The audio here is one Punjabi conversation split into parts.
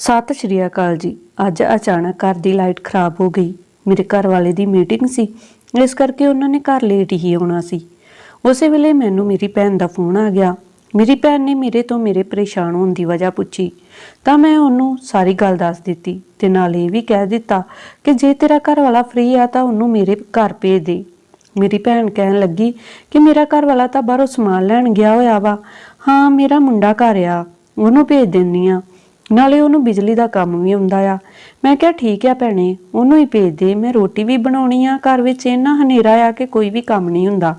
ਸਤਿ ਸ਼੍ਰੀ ਅਕਾਲ ਜੀ। ਅੱਜ ਅਚਾਨਕ ਘਰ ਦੀ ਲਾਈਟ ਖਰਾਬ ਹੋ ਗਈ। ਮੇਰੇ ਘਰ ਵਾਲੇ ਦੀ ਮੀਟਿੰਗ ਸੀ। ਇਸ ਕਰਕੇ ਉਹਨਾਂ ਨੇ ਘਰ ਲੇਟ ਹੀ ਆਉਣਾ ਸੀ। ਉਸੇ ਵੇਲੇ ਮੈਨੂੰ ਮੇਰੀ ਭੈਣ ਦਾ ਫੋਨ ਆ ਗਿਆ। ਮੇਰੀ ਭੈਣ ਨੇ ਮੇਰੇ ਤੋਂ ਮੇਰੇ ਪਰੇਸ਼ਾਨ ਹੋਣ ਦੀ ਵਜ੍ਹਾ ਪੁੱਛੀ। ਤਾਂ ਮੈਂ ਉਹਨੂੰ ਸਾਰੀ ਗੱਲ ਦੱਸ ਦਿੱਤੀ ਤੇ ਨਾਲ ਇਹ ਵੀ ਕਹਿ ਦਿੱਤਾ ਕਿ ਜੇ ਤੇਰਾ ਘਰ ਵਾਲਾ ਫ੍ਰੀ ਆ ਤਾਂ ਉਹਨੂੰ ਮੇਰੇ ਘਰ ਭੇਜ ਦੇ। ਮੇਰੀ ਭੈਣ ਕਹਿਣ ਲੱਗੀ ਕਿ ਮੇਰਾ ਘਰ ਵਾਲਾ ਤਾਂ ਬਾਹਰੋਂ ਸਮਾਨ ਲੈਣ ਗਿਆ ਹੋਇਆ ਵਾ। ਹਾਂ, ਮੇਰਾ ਮੁੰਡਾ ਘਰ ਆ। ਉਹਨੂੰ ਭੇਜ ਦਿੰਨੀ ਆ ਨਾਲੇ ਉਹਨੂੰ ਬਿਜਲੀ ਦਾ ਕੰਮ ਵੀ ਆਉਂਦਾ ਆ। ਮੈਂ ਕਿਹਾ, ਠੀਕ ਆ ਭੈਣੇ, ਉਹਨੂੰ ਹੀ ਭੇਜ ਦੇ, ਮੈਂ ਰੋਟੀ ਵੀ ਬਣਾਉਣੀ ਆ, ਘਰ ਵਿੱਚ ਇੰਨਾ ਹਨੇਰਾ ਆ ਕਿ ਕੋਈ ਵੀ ਕੰਮ ਨਹੀਂ ਹੁੰਦਾ।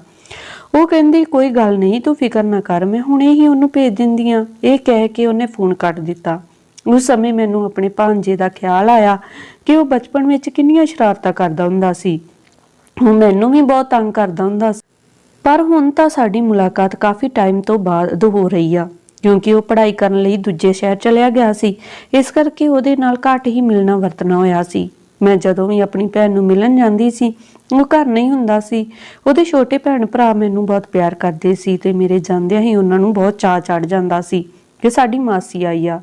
ਉਹ ਕਹਿੰਦੀ, ਕੋਈ ਗੱਲ ਨਹੀਂ, ਤੂੰ ਫਿਕਰ ਨਾ ਕਰ, ਮੈਂ ਹੁਣੇ ਹੀ ਉਹਨੂੰ ਭੇਜ ਦਿੰਦੀ ਆ। ਇਹ ਕਹਿ ਕੇ ਉਹਨੇ ਫੋਨ ਕੱਟ ਦਿੱਤਾ। ਉਸ ਸਮੇਂ ਮੈਨੂੰ ਆਪਣੇ ਭਾਂਜੇ ਦਾ ਖਿਆਲ ਆਇਆ ਕਿ ਉਹ ਬਚਪਨ ਵਿੱਚ ਕਿੰਨੀਆਂ ਸ਼ਰਾਰਤਾਂ ਕਰਦਾ ਹੁੰਦਾ ਸੀ। ਉਹ ਮੈਨੂੰ ਵੀ ਬਹੁਤ ਤੰਗ ਕਰਦਾ ਹੁੰਦਾ ਸੀ। ਪਰ ਹੁਣ ਤਾਂ ਸਾਡੀ ਮੁਲਾਕਾਤ ਕਾਫੀ ਟਾਈਮ ਤੋਂ ਬਾਅਦ ਹੋ ਰਹੀ ਆ। ਕਿਉਂਕਿ ਉਹ ਪੜ੍ਹਾਈ ਕਰਨ ਲਈ ਦੂਜੇ ਸ਼ਹਿਰ ਚਲਿਆ ਗਿਆ ਸੀ। ਇਸ ਕਰਕੇ ਉਹਦੇ ਨਾਲ ਘੱਟ ਹੀ ਮਿਲਣਾ ਵਰਤਣਾ ਹੋਇਆ ਸੀ। ਮੈਂ ਜਦੋਂ ਵੀ ਆਪਣੀ ਭੈਣ ਨੂੰ ਮਿਲਣ ਜਾਂਦੀ ਸੀ, ਉਹ ਘਰ ਨਹੀਂ ਹੁੰਦਾ ਸੀ। ਉਹਦੇ ਛੋਟੇ ਭੈਣ ਭਰਾ ਮੈਨੂੰ ਬਹੁਤ ਪਿਆਰ ਕਰਦੇ ਸੀ ਤੇ ਮੇਰੇ ਜਾਂਦਿਆਂ ਹੀ ਉਹਨਾਂ ਨੂੰ ਬਹੁਤ ਚਾਅ ਚੜ ਜਾਂਦਾ ਸੀ ਕਿ ਸਾਡੀ ਮਾਸੀ ਆਈ ਆ।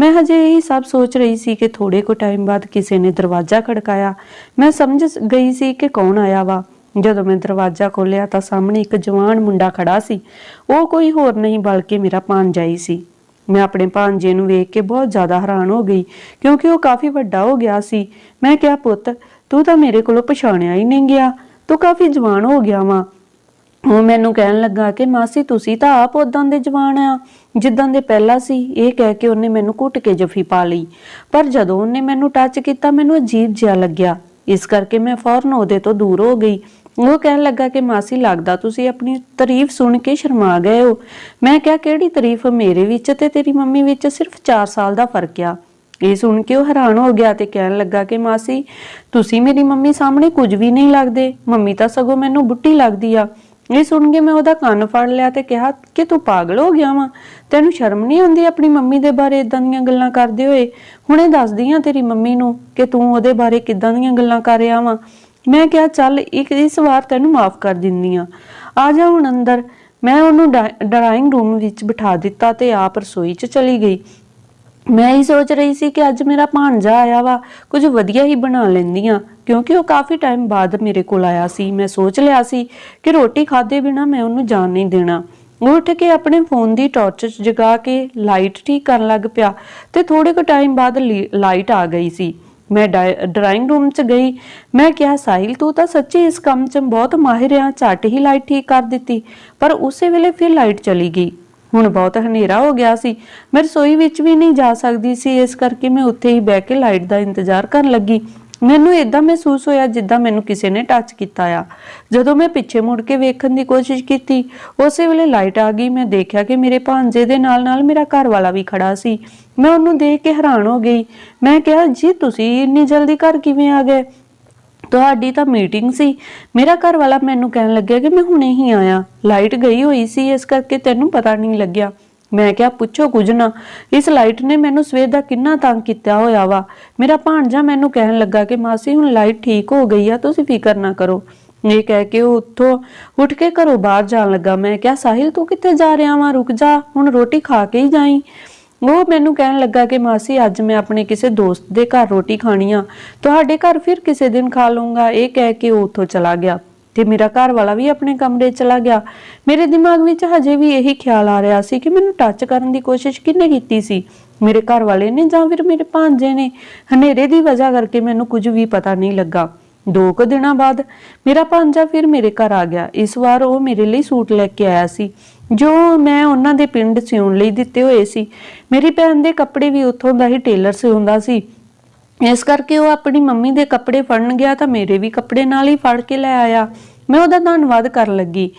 ਮੈਂ ਹਜੇ ਇਹ ਸਭ ਸੋਚ ਰਹੀ ਸੀ ਕਿ ਥੋੜੇ ਕੁ ਟਾਈਮ ਬਾਅਦ ਕਿਸੇ ਨੇ ਦਰਵਾਜ਼ਾ ਖੜਕਾਇਆ। ਮੈਂ ਸਮਝ ਗਈ ਸੀ ਕਿ ਕੌਣ ਆਇਆ ਵਾ। ਜਦੋਂ ਮੈਂ ਦਰਵਾਜ਼ਾ ਖੋਲ੍ਹਿਆ ਤਾਂ ਸਾਹਮਣੇ ਇੱਕ ਜਵਾਨ ਮੁੰਡਾ ਖੜਾ ਸੀ। ਉਹ ਕੋਈ ਹੋਰ ਨਹੀਂ ਬਲਕਿ ਮੇਰਾ ਭਾਂਜਾ ਹੀ ਸੀ। ਮੈਂ ਆਪਣੇ ਭਾਂਜੇ ਨੂੰ ਵੇਖ ਕੇ ਬਹੁਤ ਜ਼ਿਆਦਾ ਹੈਰਾਨ ਹੋ ਗਈ ਕਿਉਂਕਿ ਉਹ ਕਾਫੀ ਵੱਡਾ ਹੋ ਗਿਆ ਸੀ। ਮੈਂ ਕਿਹਾ, ਪੁੱਤ, ਤੂੰ ਤਾਂ ਮੇਰੇ ਕੋਲੋਂ ਪਛਾਣਿਆ ਹੀ ਨਹੀਂ ਗਿਆ। ਤੂੰ ਕਾਫੀ ਜਵਾਨ ਹੋ ਗਿਆ ਵਾਂ। ਉਹ ਮੈਨੂੰ ਕਹਿਣ ਲੱਗਾ ਕਿ, ਮਾਸੀ, ਤੁਸੀਂ ਤਾਂ ਆਪ ਉਦਾਂ ਦੇ ਜਵਾਨ ਆ। ਜਿੱਦਾਂ ਦੇ ਪਹਿਲਾਂ ਸੀ, ਇਹ ਕਹਿ ਕੇ ਉਹਨੇ ਮੈਨੂੰ ਘੁੱਟ ਕੇ ਜਫੀ ਪਾ ਲਈ। ਪਰ ਜਦੋਂ ਉਹਨੇ ਮੈਨੂੰ ਟੱਚ ਕੀਤਾ, ਮੈਨੂੰ ਅਜੀਬ ਜਿਹਾ ਲੱਗਿਆ। ਇਸ ਕਰਕੇ ਮੈਂ ਫੌਰਨ ਉਹਦੇ ਤੋਂ ਦੂਰ ਹੋ ਗਈ। ਉਹ ਕਹਿਣ ਲੱਗਾ ਕਿ ਮਾਸੀ ਲੱਗਦਾ ਤੁਸੀਂ ਆਪਣੀ ਤਾਰੀਫ ਸੁਣ ਕੇ ਸ਼ਰਮਾ ਗਏ ਹੋ। ਮੈਂ ਕਿਹਾ, ਕਿਹੜੀ ਤਾਰੀਫ? ਮੇਰੇ ਵਿੱਚ ਤੇ ਤੇਰੀ ਮੰਮੀ ਵਿੱਚ ਸਿਰਫ 4 ਸਾਲ ਦਾ ਫ਼ਰਕ ਆ। ਇਹ ਸੁਣ ਕੇ ਉਹ ਹੈਰਾਨ ਹੋ ਗਿਆ ਤੇ ਕਹਿਣ ਲੱਗਾ ਕਿ ਮਾਸੀ, ਤੁਸੀਂ ਮੇਰੀ ਮੰਮੀ ਸਾਹਮਣੇ ਕੁਝ ਵੀ ਨਹੀਂ ਲੱਗਦੇ। ਮੰਮੀ ਤਾਂ ਸਗੋਂ ਮੈਨੂੰ ਬੁੱਢੀ ਲੱਗਦੀ ਆ। ਇਹ ਸੁਣ ਕੇ ਮੈਂ ਉਹਦਾ ਕੰਨ ਫੜ ਲਿਆ ਤੇ ਕਿਹਾ, ਕਿ ਤੂੰ ਪਾਗਲ ਹੋ ਗਿਆ ਵਾ? ਤੈਨੂੰ ਸ਼ਰਮ ਨਹੀਂ ਆਉਂਦੀ ਆਪਣੀ ਮੰਮੀ ਦੇ ਬਾਰੇ ਇਦਾਂ ਦੀਆਂ ਗੱਲਾਂ ਕਰਦੇ ਹੋਏ? ਹੁਣੇ ਦੱਸਦੀ ਆ ਤੇਰੀ ਮੰਮੀ ਨੂੰ ਕਿ ਤੂੰ ਉਹਦੇ ਬਾਰੇ ਕਿਦਾਂ ਦੀਆਂ ਗੱਲਾਂ ਕਰ ਰਿਹਾ ਵਾ? ਮੈਂ ਕਿਹਾ, ਚੱਲ ਇੱਕ ਇਸ ਵਾਰ ਤੈਨੂੰ ਮਾਫ ਕਰ ਦਿੰਨੀ ਆ ਆ ਜਾ ਹੁਣ ਅੰਦਰ। ਮੈਂ ਉਹਨੂੰ ਡਰਾਇੰਗ ਰੂਮ ਵਿੱਚ ਬਿਠਾ ਦਿੱਤਾ ਤੇ ਆਪ ਰਸੋਈ 'ਚ ਚਲੀ ਗਈ। ਮੈਂ ਹੀ ਸੋਚ ਰਹੀ ਸੀ ਕਿ ਅੱਜ ਮੇਰਾ ਭਾਂਜਾ ਆਇਆ ਵਾ, ਕੁਝ ਵਧੀਆ ਹੀ ਬਣਾ ਲੈਂਦੀ ਆ ਕਿਉਂਕਿ ਉਹ ਕਾਫੀ ਟਾਈਮ ਬਾਅਦ ਮੇਰੇ ਕੋਲ ਆਇਆ ਸੀ। ਮੈਂ ਸੋਚ ਲਿਆ ਸੀ ਕਿ ਰੋਟੀ ਖਾਦੇ ਬਿਨਾ ਮੈਂ ਉਹਨੂੰ ਜਾਣ ਨਹੀਂ ਦੇਣਾ। ਉਹ ਉੱਠ ਕੇ ਆਪਣੇ ਫੋਨ ਦੀ ਟਾਰਚ ਜਗਾ ਕੇ ਲਾਈਟ ਠੀਕ ਕਰਨ ਲੱਗ ਪਿਆ ਤੇ ਥੋੜੇ ਕੁ ਟਾਈਮ ਬਾਅਦ ਲਾਈਟ ਆ ਗਈ ਸੀ। ਮੈਂ ਡਰਾਇੰਗ ਰੂਮ 'ਚ ਗਈ। ਮੈਂ ਕਿਹਾ, ਸਾਹਿਲ, ਤੂੰ ਤਾਂ ਸੱਚੀ ਇਸ ਕੰਮ 'ਚ ਬਹੁਤ ਮਾਹਿਰ ਆ, ਝੱਟ ਹੀ ਲਾਈਟ ਠੀਕ ਕਰ ਦਿੱਤੀ। ਪਰ ਉਸੇ ਵੇਲੇ ਫਿਰ ਲਾਈਟ ਚਲੀ ਗਈ। ਹੁਣ ਬਹੁਤ ਹਨੇਰਾ ਹੋ ਗਿਆ ਸੀ। ਮੈਂ ਰਸੋਈ ਵਿੱਚ ਵੀ ਨਹੀਂ ਜਾ ਸਕਦੀ ਸੀ, ਇਸ ਕਰਕੇ ਮੈਂ ਉੱਥੇ ਹੀ ਬਹਿ ਕੇ ਲਾਈਟ ਦਾ ਇੰਤਜ਼ਾਰ ਕਰਨ ਲੱਗੀ। ਮੈਨੂੰ ਇਦਾਂ ਮਹਿਸੂਸ ਹੋਇਆ ਜਿੱਦਾਂ ਮੈਨੂੰ ਕਿਸੇ ਨੇ ਟੱਚ ਕੀਤਾ ਆ। ਜਦੋਂ ਮੈਂ ਪਿੱਛੇ ਮੁੜ ਕੇ ਵੇਖਣ ਦੀ ਕੋਸ਼ਿਸ਼ ਕੀਤੀ, ਉਸੇ ਵੇਲੇ ਲਾਈਟ ਆ ਗਈ, ਮੈਂ ਦੇਖਿਆ ਕਿ ਮੇਰੇ ਭਾਂਜੇ ਦੇ ਨਾਲ ਨਾਲ ਮੇਰਾ ਘਰ ਵਾਲਾ ਵੀ ਖੜਾ ਸੀ। ਮੈਂ ਉਹਨੂੰ ਦੇਖ ਕੇ ਹੈਰਾਨ ਹੋ ਗਈ। ਮੈਂ ਕਿਹਾ, ਜੀ, ਤੁਸੀਂ ਇੰਨੀ ਜਲਦੀ ਘਰ ਕਿਵੇਂ ਆ ਗਏ? ਤੁਹਾਡੀ ਤਾਂ ਮੀਟਿੰਗ ਸੀ। ਮੇਰਾ ਘਰ ਵਾਲਾ ਮੈਨੂੰ ਕਹਿਣ ਲੱਗਿਆ ਕਿ ਮੈਂ ਹੁਣੇ ਹੀ ਆਇਆ। ਲਾਈਟ ਗਈ ਹੋਈ ਸੀ, ਇਸ ਕਰਕੇ ਤੈਨੂੰ ਪਤਾ ਨਹੀਂ ਲੱਗਿਆ। ਮੈਂ ਕਿਹਾ, ਪੁੱਛੋ ਕੁਝ ਨਾ। ਇਸ ਲਾਈਟ ਨੇ ਮੈਨੂੰ ਸਵੇਰ ਦਾ ਕਿੰਨਾ ਤੰਗ ਕੀਤਾ ਹੋਇਆ ਵਾ। ਮੇਰਾ ਭਾਣਜਾ ਮੈਨੂੰ ਕਹਿਣ ਲੱਗਾ ਕਿ, ਮਾਸੀ, ਹੁਣ ਲਾਈਟ ਠੀਕ ਹੋ ਗਈ ਆ, ਤੁਸੀਂ ਫਿਕਰ ਨਾ ਕਰੋ। ਇਹ ਕਹਿ ਕੇ ਉਹ ਉੱਥੋਂ ਉੱਠ ਕੇ ਘਰੋਂ ਬਾਹਰ ਜਾਣ ਲੱਗਾ। ਮੈਂ ਕਿਹਾ, ਸਾਹਿਲ, ਤੂੰ ਕਿੱਥੇ ਜਾ ਰਿਹਾ ਵਾਂ? ਰੁਕ ਜਾ, ਹੁਣ ਰੋਟੀ ਖਾ ਕੇ ਹੀ ਜਾਈਂ। ਉਹ ਮੈਨੂੰ ਕਹਿਣ ਲੱਗਾ ਕਿ, ਮਾਸੀ, ਅੱਜ ਮੈਂ ਆਪਣੇ ਕਿਸੇ ਦੋਸਤ ਦੇ ਘਰ ਰੋਟੀ ਖਾਣੀ ਆ। ਤੁਹਾਡੇ ਘਰ ਫਿਰ ਕਿਸੇ ਦਿਨ ਖਾ ਲੂੰਗਾ ਇਹ ਕਹਿ ਕੇ ਉਹ ਉੱਥੋਂ ਚਲਾ ਗਿਆ। ਤੇ ਮੇਰਾ ਘਰ ਵਾਲਾ ਵੀ ਆਪਣੇ ਕਮਰੇ ਚਲਾ ਗਿਆ। ਮੇਰੇ ਦਿਮਾਗ ਵਿੱਚ ਹਜੇ ਵੀ ਇਹੀ ਖਿਆਲ ਆ ਰਿਹਾ ਸੀ ਕਿ ਮੈਨੂੰ ਟੱਚ ਕਰਨ ਦੀ ਕੋਸ਼ਿਸ਼ ਕਿੰਨੇ ਕੀਤੀ ਸੀ? ਮੇਰੇ ਘਰ ਵਾਲੇ ਨੇ ਜਾਂ ਫਿਰ ਮੇਰੇ ਭਾਂਜੇ ਨੇ? ਹਨੇਰੇ ਦੀ ਵਜ੍ਹਾ ਕਰਕੇ ਮੈਨੂੰ ਕੁਝ ਵੀ ਪਤਾ ਨਹੀਂ ਲੱਗਾ। ਦੋ ਕੁ ਦਿਨਾਂ ਬਾਅਦ ਮੇਰਾ ਭਾਂਜਾ ਫਿਰ ਮੇਰੇ ਘਰ ਆ ਗਿਆ। ਇਸ ਵਾਰ ਉਹ ਮੇਰੇ ਲਈ ਸੂਟ ਲੈ ਕੇ ਆਇਆ ਸੀ, ਜੋ ਮੈਂ ਉਹਨਾਂ ਦੇ ਪਿੰਡ ਸਿਉਣ ਲਈ ਦਿੱਤੇ ਹੋਏ ਸੀ। ਮੇਰੀ ਭੈਣ ਦੇ ਕੱਪੜੇ ਵੀ ਉੱਥੋਂ ਦਾ ਹੀ ਟੇਲਰ ਸਿਉਂਦਾ ਸੀ। ਇਸ ਕਰਕੇ ਉਹ ਆਪਣੀ ਮੰਮੀ ਦੇ ਕੱਪੜੇ ਫੜਨ ਗਿਆ ਤਾਂ ਮੇਰੇ ਵੀ ਕੱਪੜੇ ਨਾਲ ਹੀ ਫੜ ਕੇ ਲੈ ਆਇਆ। ਮੈਂ ਉਹਦਾ ਧੰਨਵਾਦ ਕਰਨ ਲੱਗੀ।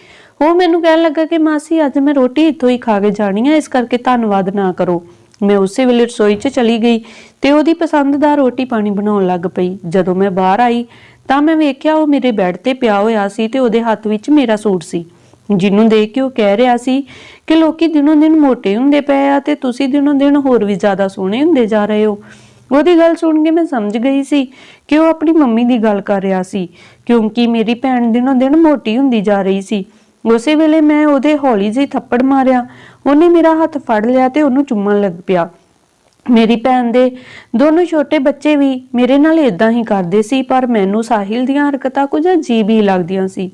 ਉਹ ਮੈਨੂੰ ਕਹਿਣ ਲੱਗਾ ਕਿ ਮਾਸੀ, ਅੱਜ ਮੈਂ ਰੋਟੀ ਇੱਥੋਂ ਹੀ ਖਾ ਕੇ ਜਾਣੀ ਆ, ਇਸ ਕਰਕੇ ਧੰਨਵਾਦ ਨਾ ਕਰੋ। ਮੈਂ ਉਸੇ ਵੇਲੇ ਰਸੋਈ 'ਚ ਚਲੀ ਗਈ ਤੇ ਉਹਦੀ ਪਸੰਦ ਦਾ ਰੋਟੀ ਪਾਣੀ ਬਣਾਉਣ ਲੱਗ ਪਈ। ਜਦੋਂ ਮੈਂ ਬਾਹਰ ਆਈ ਤਾਂ ਮੈਂ ਵੇਖਿਆ ਉਹ ਮੇਰੇ ਬੈੱਡ ਤੇ ਪਿਆ ਹੋਇਆ ਸੀ ਤੇ ਉਹਦੇ ਹੱਥ ਵਿੱਚ ਮੇਰਾ ਸੂਟ ਸੀ। ਜਿਹਨੂੰ ਦੇਖ ਕੇ ਉਹ ਕਹਿ ਰਿਹਾ ਸੀ ਕਿ ਲੋਕੀ ਦਿਨੋਂ ਦਿਨ ਮੋਟੇ ਹੁੰਦੇ ਪਏ ਆ ਤੇ ਤੁਸੀਂ ਦਿਨੋਂ ਦਿਨ ਹੋਰ ਵੀ ਜ਼ਿਆਦਾ ਸੋਹਣੇ ਹੁੰਦੇ ਜਾ ਰਹੇ ਹੋ। ਉਹਦੀ ਗੱਲ ਸੁਣ ਕੇ ਮੈਂ ਸਮਝ ਗਈ ਸੀ ਕਿ ਉਹ ਆਪਣੀ ਮੰਮੀ ਦੀ ਗੱਲ ਕਰ ਰਿਹਾ ਸੀ, ਕਿਉਂਕਿ ਮੇਰੀ ਭੈਣ ਦਿਨੋਂ ਦਿਨ ਮੋਟੀ ਹੁੰਦੀ ਜਾ ਰਹੀ ਸੀ। ਉਸੇ ਵੇਲੇ ਮੈਂ ਉਹਦੇ ਹੌਲੀ ਜਿਹੀ ਥੱਪੜ ਮਾਰਿਆ, ਉਹਨੇ ਮੇਰਾ ਹੱਥ ਫੜ ਲਿਆ ਤੇ ਉਹਨੂੰ ਚੁੰਮਣ ਲੱਗ ਪਿਆ। ਮੇਰੀ ਭੈਣ ਦੇ ਦੋਨੋਂ ਛੋਟੇ ਬੱਚੇ ਵੀ ਮੇਰੇ ਨਾਲ ਇਦਾਂ ਹੀ ਕਰਦੇ ਸੀ, ਪਰ ਮੈਨੂੰ ਸਾਹਿਲ ਦੀਆਂ ਹਰਕਤਾਂ ਕੁਝ ਅਜੀਬ ਹੀ ਲੱਗਦੀਆਂ ਸੀ।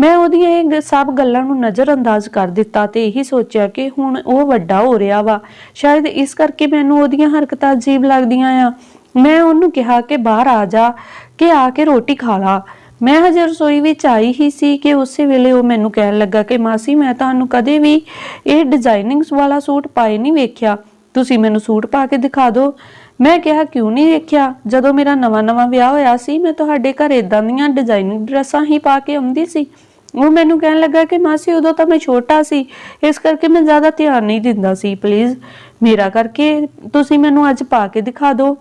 ਮੈਂ ਉਹਦੀਆਂ ਇਹ ਗ- ਸਭ ਗੱਲਾਂ ਨੂੰ ਨਜ਼ਰ ਅੰਦਾਜ਼ ਕਰ ਦਿੱਤਾ ਤੇ ਇਹੀ ਸੋਚਿਆ ਕਿ ਹੁਣ ਉਹ ਵੱਡਾ ਹੋ ਰਿਹਾ ਵਾ, ਸ਼ਾਇਦ ਇਸ ਕਰਕੇ ਮੈਨੂੰ ਉਹਦੀਆਂ ਹਰਕਤਾਂ ਅਜੀਬ ਲੱਗਦੀਆਂ ਆ। ਮੈਂ ਉਹਨੂੰ ਕਿਹਾ ਕਿ ਬਾਹਰ ਆ ਜਾ, ਕਿ ਆ ਕੇ ਰੋਟੀ ਖਾ ਲਾ। ਮੈਂ ਹਜੇ ਰਸੋਈ ਵਿੱਚ ਆਈ ਹੀ ਸੀ ਕਿ ਉਸੇ ਵੇਲੇ ਉਹ ਮੈਨੂੰ ਕਹਿਣ ਲੱਗਾ ਕਿ ਮਾਸੀ, ਮੈਂ ਤੁਹਾਨੂੰ ਕਦੇ ਵੀ ਇਹ ਡਿਜ਼ਾਈਨਿੰਗਸ ਵਾਲਾ ਸੂਟ ਪਾਏ ਨਹੀਂ ਵੇਖਿਆ। ਤੁਸੀਂ ਮੈਨੂੰ ਸੂਟ ਪਾ ਕੇ ਦਿਖਾ ਦਿਓ। ਮੈਂ ਕਿਹਾ, ਕਿਉਂ ਨਹੀਂ ਦੇਖਿਆ ਜਦੋਂ ਮੇਰਾ ਨਵਾਂ-ਨਵਾਂ ਵਿਆਹ ਹੋਇਆ ਸੀ, ਮੈਂ ਤੁਹਾਡੇ ਘਰ ਇਦਾਂ ਦੀਆਂ ਡਿਜ਼ਾਈਨਿੰਗ ਡਰੈਸਾਂ ਹੀ ਪਾ ਕੇ ਆਉਂਦੀ ਸੀ। ਉਹ ਮੈਨੂੰ ਕਹਿਣ ਲੱਗਾ ਕਿ ਮਾਸੀ, ਉਦੋਂ ਤਾਂ ਮੈਂ ਛੋਟਾ ਸੀ, ਇਸ ਕਰਕੇ ਮੈਂ ਜ਼ਿਆਦਾ ਧਿਆਨ ਨਹੀਂ ਦਿੰਦਾ ਸੀ। ਪਲੀਜ਼ ਮੇਰਾ ਕਰਕੇ ਤੁਸੀਂ ਮੈਨੂੰ ਅੱਜ ਪਾ ਕੇ ਦਿਖਾ ਦਿਓ।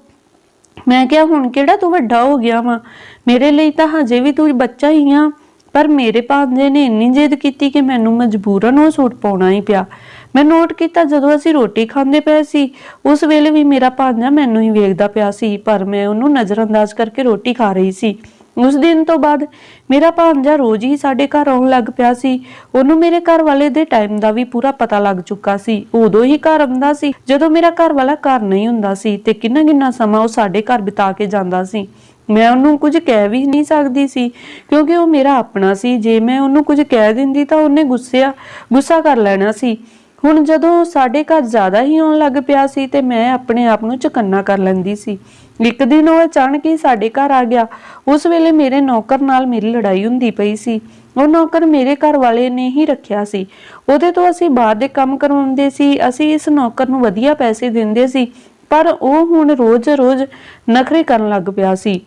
ਮੈਂ ਕਿਹਾ, ਹੁਣ ਕਿਹੜਾ ਤੂੰ ਵੱਡਾ ਹੋ ਗਿਆ ਵਾ? ਮੇਰੇ ਲਈ ਤਾਂ ਹਜੇ ਵੀ ਤੂੰ ਬੱਚਾ ਹੀ ਆ। ਪਰ ਮੇਰੇ ਭਾਂਜੇ ਨੇ ਇੰਨੀ ਜਿੱਦ ਕੀਤੀ ਕਿ ਮੈਨੂੰ ਮਜਬੂਰਨ ਉਹ ਸੂਟ ਪਾਉਣਾ ਹੀ ਪਿਆ। ਮੈਂ ਨੋਟ ਕੀਤਾ ਜਦੋਂ ਅਸੀਂ ਰੋਟੀ ਖਾਂਦੇ ਪਏ ਸੀ, ਉਸ ਵੇਲੇ ਵੀ ਮੇਰਾ ਭਾਂਜਾ ਮੈਨੂੰ ਹੀ ਵੇਖਦਾ ਪਿਆ ਸੀ, ਪਰ ਮੈਂ ਉਹਨੂੰ ਨਜ਼ਰਅੰਦਾਜ਼ ਕਰਕੇ ਰੋਟੀ ਖਾ ਰਹੀ ਸੀ। ਉਸ ਦਿਨ ਤੋਂ ਬਾਅਦ ਮੇਰਾ ਭਾਂਜਾ ਰੋਜ਼ ਹੀ ਸਾਡੇ ਘਰ ਆਉਣ ਲੱਗ ਪਿਆ ਸੀ। ਉਹਨੂੰ ਮੇਰੇ ਘਰ ਵਾਲੇ ਦੇ ਟਾਈਮ ਦਾ ਵੀ ਪੂਰਾ ਪਤਾ ਲੱਗ ਚੁੱਕਾ ਸੀ। ਉਦੋਂ ਹੀ ਘਰ ਆਉਂਦਾ ਸੀ। ਜਦੋਂ ਮੇਰਾ ਘਰ ਵਾਲਾ ਘਰ ਨਹੀਂ ਹੁੰਦਾ ਸੀ ਤੇ ਕਿੰਨਾ ਕਿੰਨਾ ਸਮਾਂ ਉਹ ਸਾਡੇ ਘਰ ਬਿਤਾ ਕੇ ਜਾਂਦਾ ਸੀ। ਮੈਂ ਉਹਨੂੰ ਕੁਝ ਕਹਿ ਵੀ ਨਹੀਂ ਸਕਦੀ ਸੀ, ਕਿਉਂਕਿ ਉਹ ਮੇਰਾ ਆਪਣਾ ਸੀ। ਜੇ ਮੈਂ ਉਹਨੂੰ ਕੁਝ ਕਹਿ ਦਿੰਦੀ ਤਾਂ ਉਹਨੇ ਗੁੱਸਿਆ, ਗੁੱਸਾ ਕਰ ਲੈਣਾ ਸੀ। ਹੁਣ ਜਦੋਂ ਸਾਡੇ ਘਰ ਜ਼ਿਆਦਾ ਹੀ ਆਉਣ ਲੱਗ ਪਿਆ ਸੀ ਤੇ ਮੈਂ ਆਪਣੇ ਆਪ ਨੂੰ ਚਕੰਨਾ ਕਰ ਲੈਂਦੀ ਸੀ। ਇੱਕ ਦਿਨ ਉਹ ਅਚਾਨਕ ਹੀ ਸਾਡੇ ਘਰ ਆ ਗਿਆ। ਉਸ ਵੇਲੇ ਮੇਰੇ ਨੌਕਰ ਨਾਲ ਮੇਰੀ ਲੜਾਈ ਹੁੰਦੀ ਪਈ ਸੀ। ਉਹ ਨੌਕਰ ਮੇਰੇ ਘਰ ਵਾਲੇ ਨੇ ਹੀ ਰੱਖਿਆ ਸੀ। ਉਹਦੇ ਤੋਂ ਅਸੀਂ ਬਾਹਰ ਦੇ ਕੰਮ ਕਰਵਾਉਂਦੇ ਸੀ। ਅਸੀਂ ਇਸ ਨੌਕਰ ਨੂੰ ਵਧੀਆ ਪੈਸੇ ਦਿੰਦੇ ਸੀ। ਪਰ ਉਹ ਹੁਣ ਰੋਜ਼-ਰੋਜ਼ ਨਖਰੇ ਕਰਨ ਲੱਗ ਪਿਆ ਸੀ।